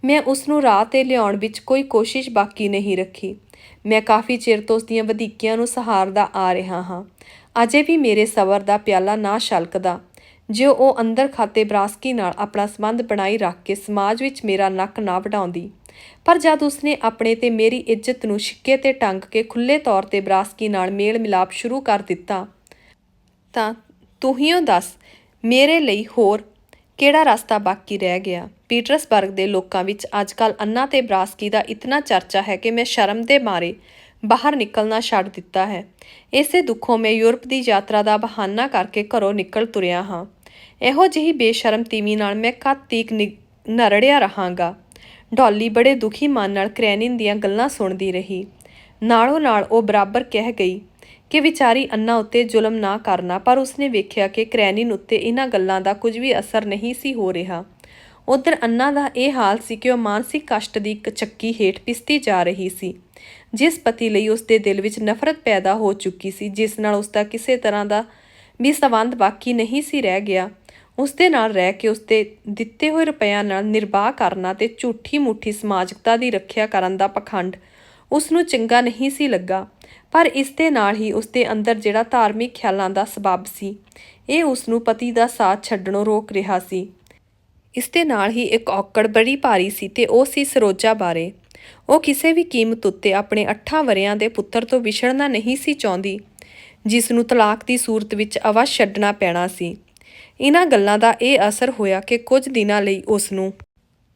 ਮੈਂ ਉਸ ਨੂੰ ਰਾਹ ਤੇ ਲਿਆਉਣ ਵਿੱਚ ਕੋਈ ਕੋਸ਼ਿਸ਼ ਬਾਕੀ ਨਹੀਂ ਰੱਖੀ। ਮੈਂ ਕਾਫੀ ਚਿਰ ਤੋਂ ਉਸ ਦੀਆਂ ਵਧੀਕੀਆਂ ਨੂੰ ਸਹਾਰਦਾ ਆ ਰਿਹਾ ਹਾਂ। ਅਜੇ ਵੀ ਮੇਰੇ ਸਬਰ ਦਾ ਪਿਆਲਾ ਨਾ ਛਲਕਦਾ। ਜੇ ਉਹ ਅੰਦਰ ਖਾਤੇ ਬਰਾਸਕੀ ਨਾਲ ਆਪਣਾ ਸੰਬੰਧ ਬਣਾਈ ਰੱਖ ਕੇ ਸਮਾਜ ਵਿੱਚ ਮੇਰਾ ਨੱਕ ਨਾ ਵਢਾਉਂਦੀ ਪਰ ਜਦ ਉਸਨੇ ਆਪਣੇ ਤੇ ਮੇਰੀ ਇੱਜ਼ਤ ਨੂੰ ਛਿੱਕੇ ਤੇ ਟੰਗ ਕੇ ਖੁੱਲੇ ਤੌਰ ਤੇ ਬਰਾਸਕੀ ਨਾਲ ਮੇਲ ਮਿਲਾਪ ਸ਼ੁਰੂ ਕਰ ਦਿੱਤਾ, ਤਾਂ ਤੂੰ ਹੀ ਓ ਦੱਸ, ਮੇਰੇ ਲਈ ਹੋਰ ਕਿਹੜਾ ਰਸਤਾ ਬਾਕੀ ਰਹਿ ਗਿਆ? ਪੀਟਰਸਬਰਗ ਦੇ ਲੋਕਾਂ ਵਿੱਚ ਅੱਜਕੱਲ ਅੰਨਾ ਤੇ ਬਰਾਸਕੀ ਦਾ ਇਤਨਾ ਚਰਚਾ ਹੈ ਕਿ ਮੈਂ ਸ਼ਰਮ ਦੇ ਮਾਰੇ ਬਾਹਰ ਨਿਕਲਣਾ ਛੱਡ ਦਿੱਤਾ ਹੈ। ਇਸੇ ਦੁੱਖੋਂ ਮੈਂ ਯੂਰਪ ਦੀ ਯਾਤਰਾ ਦਾ ਬਹਾਨਾ ਕਰਕੇ ਘਰੋਂ ਨਿਕਲ ਤੁਰਿਆ ਹਾਂ। ਇਹੋ ਜਿਹੀ ਬੇਸ਼ਰਮ ਤੀਵੀਂ ਨਾਲ ਮੈਂ ਕਦ ਤੀਕ ਨਿ- ਨਰੜਿਆ ਰਹਾਂਗਾ। ਡੌਲੀ ਬੜੇ ਦੁਖੀ ਮਨ ਨਾਲ ਕ੍ਰੈਨਿਨ ਦੀਆਂ ਗੱਲਾਂ ਸੁਣਦੀ ਰਹੀ। ਨਾਲੋਂ ਨਾਲ ਉਹ ਬਰਾਬਰ ਕਹਿ ਗਈ ਕਿ ਵਿਚਾਰੀ ਅੰਨਾ ਉੱਤੇ ਜ਼ੁਲਮ ਨਾ ਕਰਨਾ, ਪਰ ਉਸਨੇ ਵੇਖਿਆ ਕਿ ਕ੍ਰੈਨਿਨ ਉੱਤੇ ਇਹਨਾਂ ਗੱਲਾਂ ਦਾ ਕੁਝ ਵੀ ਅਸਰ ਨਹੀਂ ਸੀ ਹੋ ਰਿਹਾ। ਉਧਰ ਅੰਨਾ ਦਾ ਇਹ ਹਾਲ ਸੀ ਕਿ ਉਹ ਮਾਨਸਿਕ ਕਸ਼ਟ ਦੀ ਇੱਕ ਚੱਕੀ ਹੇਠ ਪਿਸਤੀ ਜਾ ਰਹੀ ਸੀ, ਜਿਸ ਪਤੀ ਲਈ ਉਸਦੇ ਦਿਲ ਵਿੱਚ ਨਫ਼ਰਤ ਪੈਦਾ ਹੋ ਚੁੱਕੀ ਸੀ, ਜਿਸ ਨਾਲ ਉਸਦਾ ਕਿਸੇ ਤਰ੍ਹਾਂ ਦਾ ਵੀ ਸੰਬੰਧ ਬਾਕੀ ਨਹੀਂ ਸੀ ਰਹਿ ਗਿਆ। ਉਸ ਦੇ ਨਾਲ ਰਹਿ ਕੇ ਉਸਦੇ ਦਿੱਤੇ ਹੋਏ ਰੁਪਇਆਂ ਨਾਲ ਨਿਰਵਾਹ ਕਰਨਾ ਤੇ ਝੂਠੀ ਮੁੱਠੀ ਸਮਾਜਿਕਤਾ ਦੀ ਰੱਖਿਆ ਕਰਨ ਦਾ ਪਖੰਡ ਉਸ ਨੂੰ ਚੰਗਾ ਨਹੀਂ ਸੀ ਲੱਗਾ, ਪਰ ਇਸ ਦੇ ਨਾਲ ਹੀ ਉਸਦੇ ਅੰਦਰ ਜਿਹੜਾ ਧਾਰਮਿਕ ਖਿਆਲਾਂ ਦਾ ਸਬਬ ਸੀ, ਇਹ ਉਸ ਨੂੰ ਪਤੀ ਦਾ ਸਾਥ ਛੱਡਣੋਂ ਰੋਕ ਰਿਹਾ ਸੀ। ਇਸ ਦੇ ਨਾਲ ਹੀ ਇੱਕ ਔਕੜ ਬੜੀ ਭਾਰੀ ਸੀ ਤੇ ਉਹ ਸੀ ਸਰੋਜਾ ਬਾਰੇ। ਉਹ ਕਿਸੇ ਵੀ ਕੀਮਤ ਉੱਤੇ ਆਪਣੇ 8 ਵਰਿਆਂ ਦੇ ਪੁੱਤਰ ਤੋਂ ਵਿਛੜਨਾ ਨਹੀਂ ਸੀ ਚਾਹੁੰਦੀ ਜਿਸ ਨੂੰ ਤਲਾਕ ਦੀ ਸੂਰਤ ਵਿੱਚ ਅਵਸ਼ ਛੱਡਣਾ ਪੈਣਾ ਸੀ। ਇਹਨਾਂ ਗੱਲਾਂ ਦਾ ਇਹ ਅਸਰ ਹੋਇਆ ਕਿ ਕੁਝ ਦਿਨਾਂ ਲਈ ਉਸ ਨੂੰ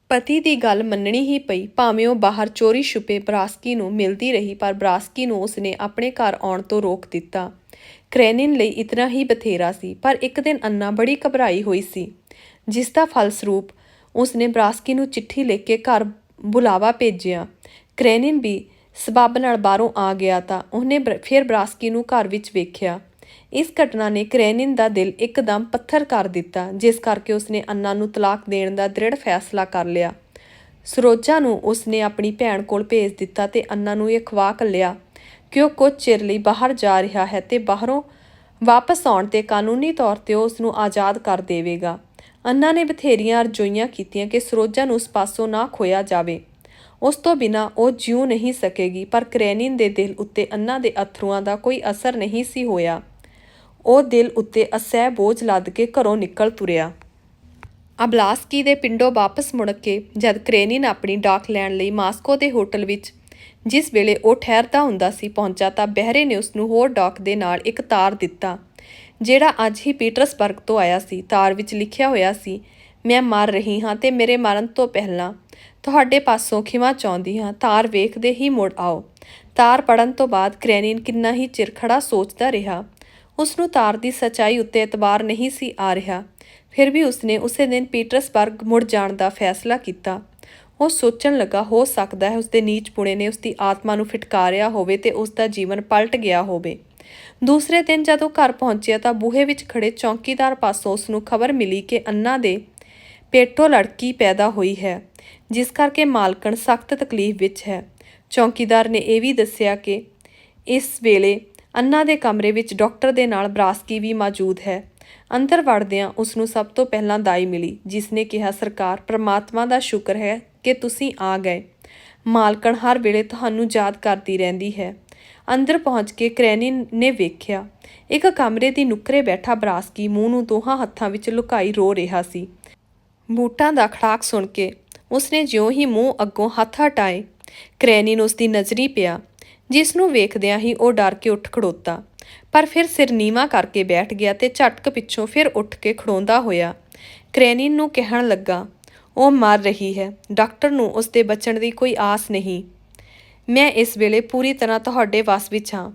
ਪਤੀ ਦੀ ਗੱਲ ਮੰਨਣੀ ਹੀ ਪਈ। ਭਾਵੇਂ ਉਹ ਬਾਹਰ ਚੋਰੀ ਛੁਪੇ ਬਰਾਸਕੀ ਨੂੰ ਮਿਲਦੀ ਰਹੀ, ਪਰ ਬਰਾਸਕੀ ਨੂੰ ਉਸਨੇ ਆਪਣੇ ਘਰ ਆਉਣ ਤੋਂ ਰੋਕ ਦਿੱਤਾ। ਕ੍ਰੈਨਿਨ ਲਈ ਇਤਨਾ ਹੀ ਬਥੇਰਾ ਸੀ, ਪਰ ਇੱਕ ਦਿਨ ਅੰਨਾ ਬੜੀ ਘਬਰਾਈ ਹੋਈ ਸੀ, ਜਿਸ ਦਾ ਫਲਸਰੂਪ ਉਸਨੇ ਬਰਾਸਕੀ ਨੂੰ ਚਿੱਠੀ ਲਿਖ ਕੇ ਘਰ ਬੁਲਾਵਾ ਭੇਜਿਆ। ਕ੍ਰੈਨਿਨ ਵੀ ਸਬੱਬ ਨਾਲ ਬਾਹਰੋਂ ਆ ਗਿਆ ਤਾਂ ਉਹਨੇ ਬਰ- ਫਿਰ ਬਰਾਸਕੀ ਨੂੰ ਘਰ ਵਿੱਚ ਵੇਖਿਆ। ਇਸ ਘਟਨਾ ਨੇ ਕ੍ਰੈਨਿਨ ਦਾ ਦਿਲ ਇੱਕਦਮ ਪੱਥਰ ਕਰ ਦਿੱਤਾ, ਜਿਸ ਕਰਕੇ ਉਸਨੇ ਅੰਨਾ ਨੂੰ ਤਲਾਕ ਦੇਣ ਦਾ ਦ੍ਰਿੜ ਫੈਸਲਾ ਕਰ ਲਿਆ। ਸਰੋਜਾ ਨੂੰ ਉਸਨੇ ਆਪਣੀ ਭੈਣ ਕੋਲ ਭੇਜ ਦਿੱਤਾ ਤੇ ਅੰਨਾ ਨੂੰ ਇਹ ਖਵਾ ਲਿਆ ਕਿ ਉਹ ਕੁਝ ਚਿਰ ਲਈ ਬਾਹਰ ਜਾ ਰਿਹਾ ਹੈ ਤੇ ਬਾਹਰੋਂ ਵਾਪਸ ਆਉਣ ਤੇ ਕਾਨੂੰਨੀ ਤੌਰ ਤੇ ਉਹ ਉਸ ਨੂੰ ਆਜ਼ਾਦ ਕਰ ਦੇਵੇਗਾ। ਅੰਨਾ ਨੇ ਬਥੇਰੀਆਂ ਅਰਜ਼ੋਈਆਂ ਕੀਤੀਆਂ ਕਿ ਸਰੋਜਾ ਨੂੰ ਉਸ ਪਾਸੋਂ ਨਾ ਖੋਇਆ ਜਾਵੇ। ਉਸ ਤੋਂ ਬਿਨਾ ਉਹ ਜਿਉ ਨਹੀਂ ਸਕੇਗੀ, ਪਰ ਕ੍ਰੈਨਿਨ ਦੇ ਦਿਲ ਉੱਤੇ ਅੰਨਾ ਦੇ ਅਥਰੂਆਂ ਦਾ ਕੋਈ ਅਸਰ ਨਹੀਂ ਸੀ ਹੋਇਆ। ਉਹ ਦਿਲ ਉੱਤੇ ਅਸਹਿ ਬੋਝ ਲੱਦ ਕੇ ਘਰੋਂ ਨਿਕਲ ਤੁਰਿਆ। ਅਬਲਾਸਕੀ ਦੇ ਪਿੰਡੋਂ ਵਾਪਸ ਮੁੜ ਕੇ ਜਦ ਕ੍ਰੇਨਿਨ ਆਪਣੀ ਡਾਕ ਲੈਣ ਲਈ ਮਾਸਕੋ ਦੇ ਹੋਟਲ ਵਿੱਚ ਜਿਸ ਵੇਲੇ ਉਹ ਠਹਿਰਦਾ ਹੁੰਦਾ ਸੀ ਪਹੁੰਚਾ ਤਾਂ ਬਹਿਰੇ ਨੇ ਉਸ ਨੂੰ ਹੋਰ ਡਾਕ ਦੇ ਨਾਲ ਇੱਕ ਤਾਰ ਦਿੱਤਾ, ਜਿਹੜਾ ਅੱਜ ਹੀ ਪੀਟਰਸਬਰਗ ਤੋਂ ਆਇਆ ਸੀ। ਤਾਰ ਵਿੱਚ ਲਿਖਿਆ ਹੋਇਆ ਸੀ, ਮੈਂ ਮਰ ਰਹੀ ਹਾਂ ਤੇ ਮੇਰੇ ਮਰਨ ਤੋਂ ਪਹਿਲਾਂ ਤੁਹਾਡੇ ਪਾਸੋਂ ਖਿਮਾ ਚਾਹੁੰਦੀ ਹਾਂ। ਤਾਰ ਵੇਖਦੇ ਹੀ ਮੁੜ ਆਓ। ਤਾਰ ਪੜਨ ਤੋਂ ਬਾਅਦ ਕ੍ਰੈਨਿਨ ਕਿੰਨਾ ਹੀ ਚਿਰ ਖੜਾ ਸੋਚਦਾ ਰਿਹਾ ਉਸ ਨੂੰ ਤਾਰ ਦੀ ਸਚਾਈ ਉੱਤੇ ਇਤਬਾਰ ਨਹੀਂ ਸੀ ਆ ਰਿਹਾ। ਫਿਰ ਵੀ ਉਸਨੇ ਉਸੇ ਦਿਨ ਪੀਟਰਸਬਰਗ ਮੁੜ ਜਾਣ ਦਾ ਫੈਸਲਾ ਕੀਤਾ। ਉਹ ਸੋਚਣ ਲੱਗਾ, ਹੋ ਸਕਦਾ ਹੈ ਉਸਦੇ ਨੀਚ ਪੁਣੇ ਨੇ ਉਸਦੀ ਆਤਮਾ ਨੂੰ ਫਿਟਕਾਰਿਆ ਹੋਵੇ ਤੇ ਉਸਦਾ ਜੀਵਨ ਪਲਟ ਗਿਆ ਹੋਵੇ। ਦੂਸਰੇ ਦਿਨ ਜਦੋਂ ਘਰ ਪਹੁੰਚਿਆ ਤਾਂ ਬੂਹੇ ਵਿੱਚ ਖੜੇ ਚੌਕੀਦਾਰ ਪਾਸੋਂ ਉਸ ਨੂੰ ਖਬਰ ਮਿਲੀ ਕਿ ਅੰਨਾ ਦੇ ਪੇਟੋਂ ਲੜਕੀ ਪੈਦਾ ਹੋਈ ਹੈ, ਜਿਸ ਕਰਕੇ ਮਾਲਕਣ ਸਖਤ ਤਕਲੀਫ ਵਿੱਚ ਹੈ। ਚੌਕੀਦਾਰ ਨੇ ਇਹ ਵੀ ਦੱਸਿਆ ਕਿ ਇਸ ਵੇਲੇ ਅੰਨਾ ਦੇ ਕਮਰੇ ਵਿੱਚ ਡਾਕਟਰ ਦੇ ਨਾਲ ਬਰਾਸਕੀ ਵੀ ਮੌਜੂਦ ਹੈ। ਅੰਦਰ ਵੜਦਿਆਂ ਉਸ ਨੂੰ ਸਭ ਤੋਂ ਪਹਿਲਾਂ ਦਾਈ ਮਿਲੀ, ਜਿਸ ਨੇ ਕਿਹਾ, ਸਰਕਾਰ, ਪ੍ਰਮਾਤਮਾ ਦਾ ਸ਼ੁਕਰ ਹੈ ਕਿ ਤੁਸੀਂ ਆ ਗਏ। ਮਾਲਕਣ ਹਰ ਵੇਲੇ ਤੁਹਾਨੂੰ ਯਾਦ ਕਰਦੀ ਰਹਿੰਦੀ ਹੈ। ਅੰਦਰ ਪਹੁੰਚ ਕੇ ਕ੍ਰੈਨਿਨ ਨੇ ਵੇਖਿਆ, ਇੱਕ ਕਮਰੇ ਦੀ ਨੁੱਕਰੇ ਬੈਠਾ ਬਰਾਸਕੀ ਮੂੰਹ ਨੂੰ ਦੋਹਾਂ ਹੱਥਾਂ ਵਿੱਚ ਲੁਕਾਈ ਰੋ ਰਿਹਾ ਸੀ। ਬੂਟਾਂ ਦਾ ਖੜਾਕ ਸੁਣ ਕੇ ਉਸਨੇ ਜਿਉਂ ਹੀ ਮੂੰਹ ਅੱਗੋਂ ਹੱਥ ਹਟਾਏ। ਕ੍ਰੈਨਿਨ ਉਸ ਦੀ ਨਜ਼ਰੀ ਪਿਆ। ਜਿਸ ਨੂੰ ਵੇਖਦਿਆਂ ਹੀ ਉਹ ਡਰ ਕੇ ਉੱਠ ਖੜੋਤਾ। ਪਰ ਫਿਰ ਸਿਰ ਨੀਵਾ ਕਰਕੇ ਬੈਠ ਗਿਆ ਤੇ ਝਟਕ ਪਿੱਛੋਂ ਫਿਰ ਉੱਠ ਕੇ ਖੜੋਂਦਾ ਹੋਇਆ। ਕ੍ਰੈਨਿਨ ਨੂੰ ਕਹਿਣ ਲੱਗਾ, ਉਹ ਮਰ ਰਹੀ ਹੈ। ਡਾਕਟਰ ਨੂੰ ਉਸ ਦੇ ਬਚਣ ਦੀ ਕੋਈ ਆਸ ਨਹੀਂ। ਮੈਂ ਇਸ ਵੇਲੇ ਪੂਰੀ ਤਰ੍ਹਾਂ ਤੁਹਾਡੇ ਵੱਸ ਵਿੱਚ ਹਾਂ।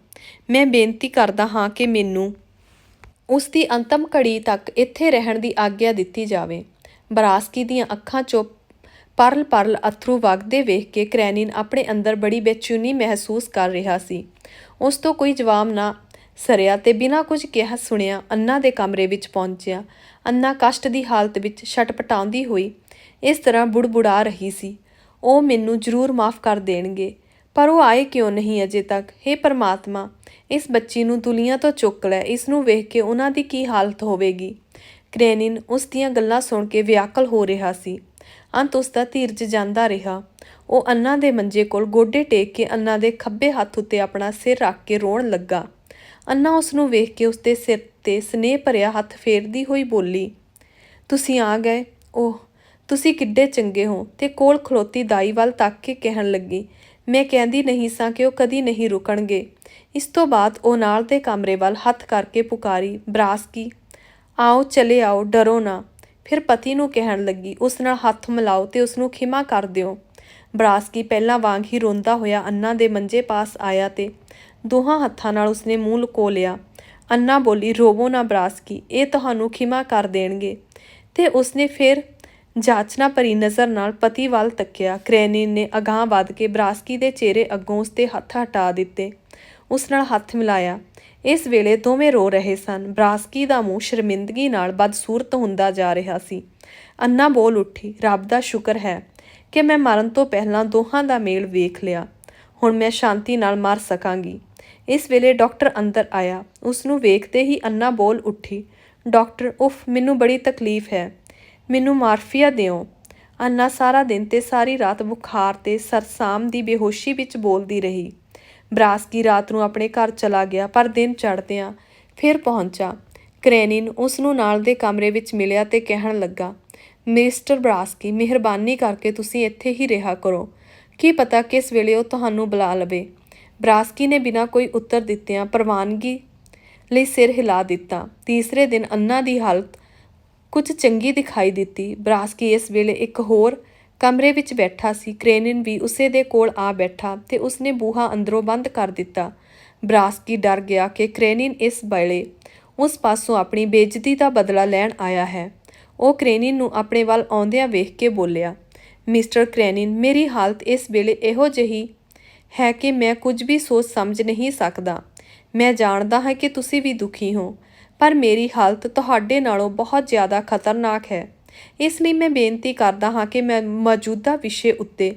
ਮੈਂ ਬੇਨਤੀ ਕਰਦਾ ਹਾਂ ਕਿ ਮੈਨੂੰ ਉਸ ਦੀ ਅੰਤਮ ਘੜੀ ਤੱਕ ਇੱਥੇ ਰਹਿਣ ਦੀ ਆਗਿਆ ਦਿੱਤੀ ਜਾਵੇ। ਬਰਾਸਕੀ ਦੀਆਂ ਅੱਖਾਂ 'ਚੋਂ ਪਰਲ ਪਰਲ ਅਥਰੂ ਵਗਦੇ ਵੇਖ ਕੇ ਕ੍ਰੈਨਿਨ ਆਪਣੇ ਅੰਦਰ ਬੜੀ ਬੇਚੈਨੀ ਮਹਿਸੂਸ ਕਰ ਰਿਹਾ ਸੀ। ਉਸ ਤੋਂ ਕੋਈ ਜਵਾਬ ਨਾ ਸਰਿਆ ਤੇ ਬਿਨਾਂ ਕੁਝ ਕਿਹਾ ਸੁਣਿਆ ਅੰਨਾ ਦੇ ਕਮਰੇ ਵਿੱਚ ਪਹੁੰਚਿਆ। ਅੰਨਾ ਕਸ਼ਟ ਦੀ ਹਾਲਤ ਵਿੱਚ ਛਟਪਟਾਉਂਦੀ ਹੋਈ ਇਸ ਤਰ੍ਹਾਂ ਬੁੜਬੁੜਾ ਰਹੀ ਸੀ। ਉਹ ਮੈਨੂੰ ਜ਼ਰੂਰ ਮਾਫ ਕਰ ਦੇਣਗੇ, ਪਰ ਉਹ ਆਏ ਕਿਉਂ ਨਹੀਂ ਅਜੇ ਤੱਕ? हे ਪਰਮਾਤਮਾ, ਇਸ ਬੱਚੀ ਨੂੰ ਦੁਨੀਆ ਤੋਂ ਚੁੱਕ ਲੈ, ਇਸ ਨੂੰ ਵੇਖ ਕੇ ਉਹਨਾਂ ਦੀ ਕੀ ਹਾਲਤ ਹੋਵੇਗੀ? ਕ੍ਰੈਨਿਨ ਉਸ ਦੀਆਂ ਗੱਲਾਂ ਸੁਣ ਕੇ ਵਿਆਕਲ ਹੋ ਰਿਹਾ ਸੀ। ਅੰਤ ਉਸ ਦਾ ਧੀਰਜ ਜਾਂਦਾ ਰਿਹਾ। ਉਹ ਅੰਨਾ ਦੇ ਮੰਜੇ ਕੋਲ ਗੋਡੇ ਟੇਕ ਕੇ ਅੰਨਾ ਦੇ ਖੱਬੇ ਹੱਥ ਉੱਤੇ ਆਪਣਾ ਸਿਰ ਰੱਖ ਕੇ ਰੋਣ ਲੱਗਾ। ਅੰਨਾ ਉਸ ਨੂੰ ਵੇਖ ਕੇ ਉਸ ਦੇ ਸਿਰ ਤੇ ਸਨੇਹ ਭਰਿਆ ਹੱਥ ਫੇਰਦੀ ਹੋਈ ਬੋਲੀ, ਤੁਸੀਂ ਆ ਗਏ। ਉਹ ਤੁਸੀਂ ਕਿੱਡੇ ਚੰਗੇ ਹੋ ਤੇ ਕੋਲ ਖਲੋਤੀ ਦਾਈ ਵੱਲ ਤੱਕ ਕੇ ਕਹਿਣ ਲੱਗੀ, ਮੈਂ ਕਹਿੰਦੀ ਨਹੀਂ ਸਾਂ ਕਿ ਉਹ ਕਦੀ ਨਹੀਂ ਰੁਕਣਗੇ। ਇਸ ਤੋਂ ਬਾਅਦ ਉਹ ਨਾਲ ਦੇ ਕਮਰੇ ਵੱਲ ਹੱਥ ਕਰਕੇ ਪੁਕਾਰੀ ਬਰਾਸ ਕੀ ਆਓ, ਚਲੇ ਆਓ, ਡਰੋ ਨਾ। ਫਿਰ ਪਤੀ ਨੂੰ ਕਹਿਣ ਲੱਗੀ, ਉਸ ਨਾਲ ਹੱਥ ਮਿਲਾਓ ਤੇ ਉਸ ਨੂੰ ਖਿਮਾ ਕਰ ਦਿਓ। ਬਰਾਸਕੀ ਪਹਿਲਾਂ ਵਾਂਗ ਹੀ ਰੋਂਦਾ ਹੋਇਆ ਅੰਨਾ ਦੇ ਮੰਜੇ ਪਾਸ ਆਇਆ ਤੇ ਦੋਹਾਂ ਹੱਥਾਂ ਨਾਲ ਉਸਨੇ ਮੂੰਹ ਲੁਕੋ ਲਿਆ। ਅੰਨਾ ਬੋਲੀ, ਰੋਵੋ ਨਾ ਬਰਾਸਕੀ, ਇਹ ਤੁਹਾਨੂੰ ਖਿਮਾ ਕਰ ਦੇਣਗੇ। ਤੇ ਉਸਨੇ ਫਿਰ ਜਾਚਨਾ ਭਰੀ ਨਜ਼ਰ ਨਾਲ ਪਤੀ ਵੱਲ ਤੱਕਿਆ। ਕ੍ਰੈਨਿਨ ਨੇ ਅਗਾਂਹ ਵੱਧ ਕੇ ਬਰਾਸਕੀ ਦੇ ਚਿਹਰੇ ਅੱਗੋਂ ਉਸਦੇ ਹੱਥ ਹਟਾ ਦਿੱਤੇ। ਉਸ ਨਾਲ ਹੱਥ ਮਿਲਾਇਆ। ਇਸ ਵੇਲੇ ਦੋਵੇਂ ਰੋ ਰਹੇ ਸਨ। ਬਰਾਸਕੀ ਦਾ ਮੂੰਹ ਸ਼ਰਮਿੰਦਗੀ ਨਾਲ ਬਦਸੂਰਤ ਹੁੰਦਾ ਜਾ ਰਿਹਾ ਸੀ। ਅੰਨਾ ਬੋਲ ਉੱਠੀ, ਰੱਬ ਦਾ ਸ਼ੁਕਰ ਹੈ ਕਿ ਮੈਂ ਮਰਨ ਤੋਂ ਪਹਿਲਾਂ ਦੋਹਾਂ ਦਾ ਮੇਲ ਵੇਖ ਲਿਆ। ਹੁਣ ਮੈਂ ਸ਼ਾਂਤੀ ਨਾਲ ਮਰ ਸਕਾਂਗੀ। ਇਸ ਵੇਲੇ ਡਾਕਟਰ ਅੰਦਰ ਆਇਆ। ਉਸ ਨੂੰ ਵੇਖਦੇ ਹੀ ਅੰਨਾ ਬੋਲ ਉੱਠੀ, ਡਾਕਟਰ, ਉਫ, ਮੈਨੂੰ ਬੜੀ ਤਕਲੀਫ ਹੈ। ਮੈਨੂੰ ਮਾਰਫੀਆ ਦਿਓ। ਅੰਨਾ ਸਾਰਾ ਦਿਨ ਤੇ ਸਾਰੀ ਰਾਤ ਬੁਖਾਰ ਤੇ ਸਰਸਾਮ ਦੀ ਬੇਹੋਸ਼ੀ ਵਿੱਚ ਬੋਲਦੀ ਰਹੀ। ਬਰਾਸਕੀ ਰਾਤ ਨੂੰ ਆਪਣੇ ਘਰ ਚਲਾ ਗਿਆ, ਪਰ ਦਿਨ ਚੜ੍ਹਦਿਆਂ ਫਿਰ ਪਹੁੰਚਾ। ਕ੍ਰੈਨਿਨ ਉਸ ਨੂੰ ਨਾਲ ਦੇ ਕਮਰੇ ਵਿੱਚ ਮਿਲਿਆ ਤੇ ਕਹਿਣ ਲੱਗਾ, ਮਿਸਟਰ ਬਰਾਸਕੀ, ਮਿਹਰਬਾਨੀ ਕਰਕੇ ਤੁਸੀਂ ਇੱਥੇ ਹੀ ਰਿਹਾ ਕਰੋ। ਕੀ ਪਤਾ ਕਿਸ ਵੇਲੇ ਉਹ ਤੁਹਾਨੂੰ ਬੁਲਾ ਲਵੇ? ਬਰਾਸਕੀ ਨੇ ਬਿਨਾਂ ਕੋਈ ਉੱਤਰ ਦਿੱਤਿਆਂ ਪ੍ਰਵਾਨਗੀ ਲਈ ਸਿਰ ਹਿਲਾ ਦਿੱਤਾ। ਤੀਸਰੇ ਦਿਨ ਅੰਨਾ ਦੀ ਹਾਲਤ ਕੁਝ ਚੰਗੀ ਦਿਖਾਈ ਦਿੱਤੀ। ਬਰਾਸਕੀ ਇਸ ਵੇਲੇ ਇੱਕ ਹੋਰ ਕਮਰੇ ਵਿੱਚ ਬੈਠਾ ਸੀ। ਕ੍ਰੇਨਿਨ ਵੀ ਉਸੇ ਦੇ ਕੋਲ ਆ ਬੈਠਾ ਤੇ ਉਸਨੇ ਬੂਹਾ ਅੰਦਰੋਂ ਬੰਦ ਕਰ ਦਿੱਤਾ। ਬਰਾਸਕੀ ਡਰ ਗਿਆ ਕਿ ਕ੍ਰੇਨਿਨ ਇਸ ਵੇਲੇ ਉਸ ਪਾਸੋਂ ਆਪਣੀ ਬੇਇੱਜ਼ਤੀ ਦਾ ਬਦਲਾ ਲੈਣ ਆਇਆ ਹੈ। ਉਹ ਕ੍ਰੇਨਿਨ ਨੂੰ ਆਪਣੇ ਵੱਲ ਆਉਂਦਿਆਂ ਵੇਖ ਕੇ ਬੋਲਿਆ, ਮਿਸਟਰ ਕ੍ਰੇਨਿਨ, ਮੇਰੀ ਹਾਲਤ ਇਸ ਵੇਲੇ ਇਹੋ ਜਿਹੀ ਹੈ ਕਿ ਮੈਂ ਕੁਝ ਵੀ ਸੋਚ ਸਮਝ ਨਹੀਂ ਸਕਦਾ। ਮੈਂ ਜਾਣਦਾ ਹਾਂ ਕਿ ਤੁਸੀਂ ਵੀ ਦੁਖੀ ਹੋ, ਪਰ ਮੇਰੀ ਹਾਲਤ ਤੁਹਾਡੇ ਨਾਲੋਂ ਬਹੁਤ ਜ਼ਿਆਦਾ ਖਤਰਨਾਕ ਹੈ। ਇਸ ਲਈ ਮੈਂ ਬੇਨਤੀ ਕਰਦਾ ਹਾਂ ਕਿ ਮੈਂ ਮੌਜੂਦਾ ਵਿਸ਼ੇ ਉੱਤੇ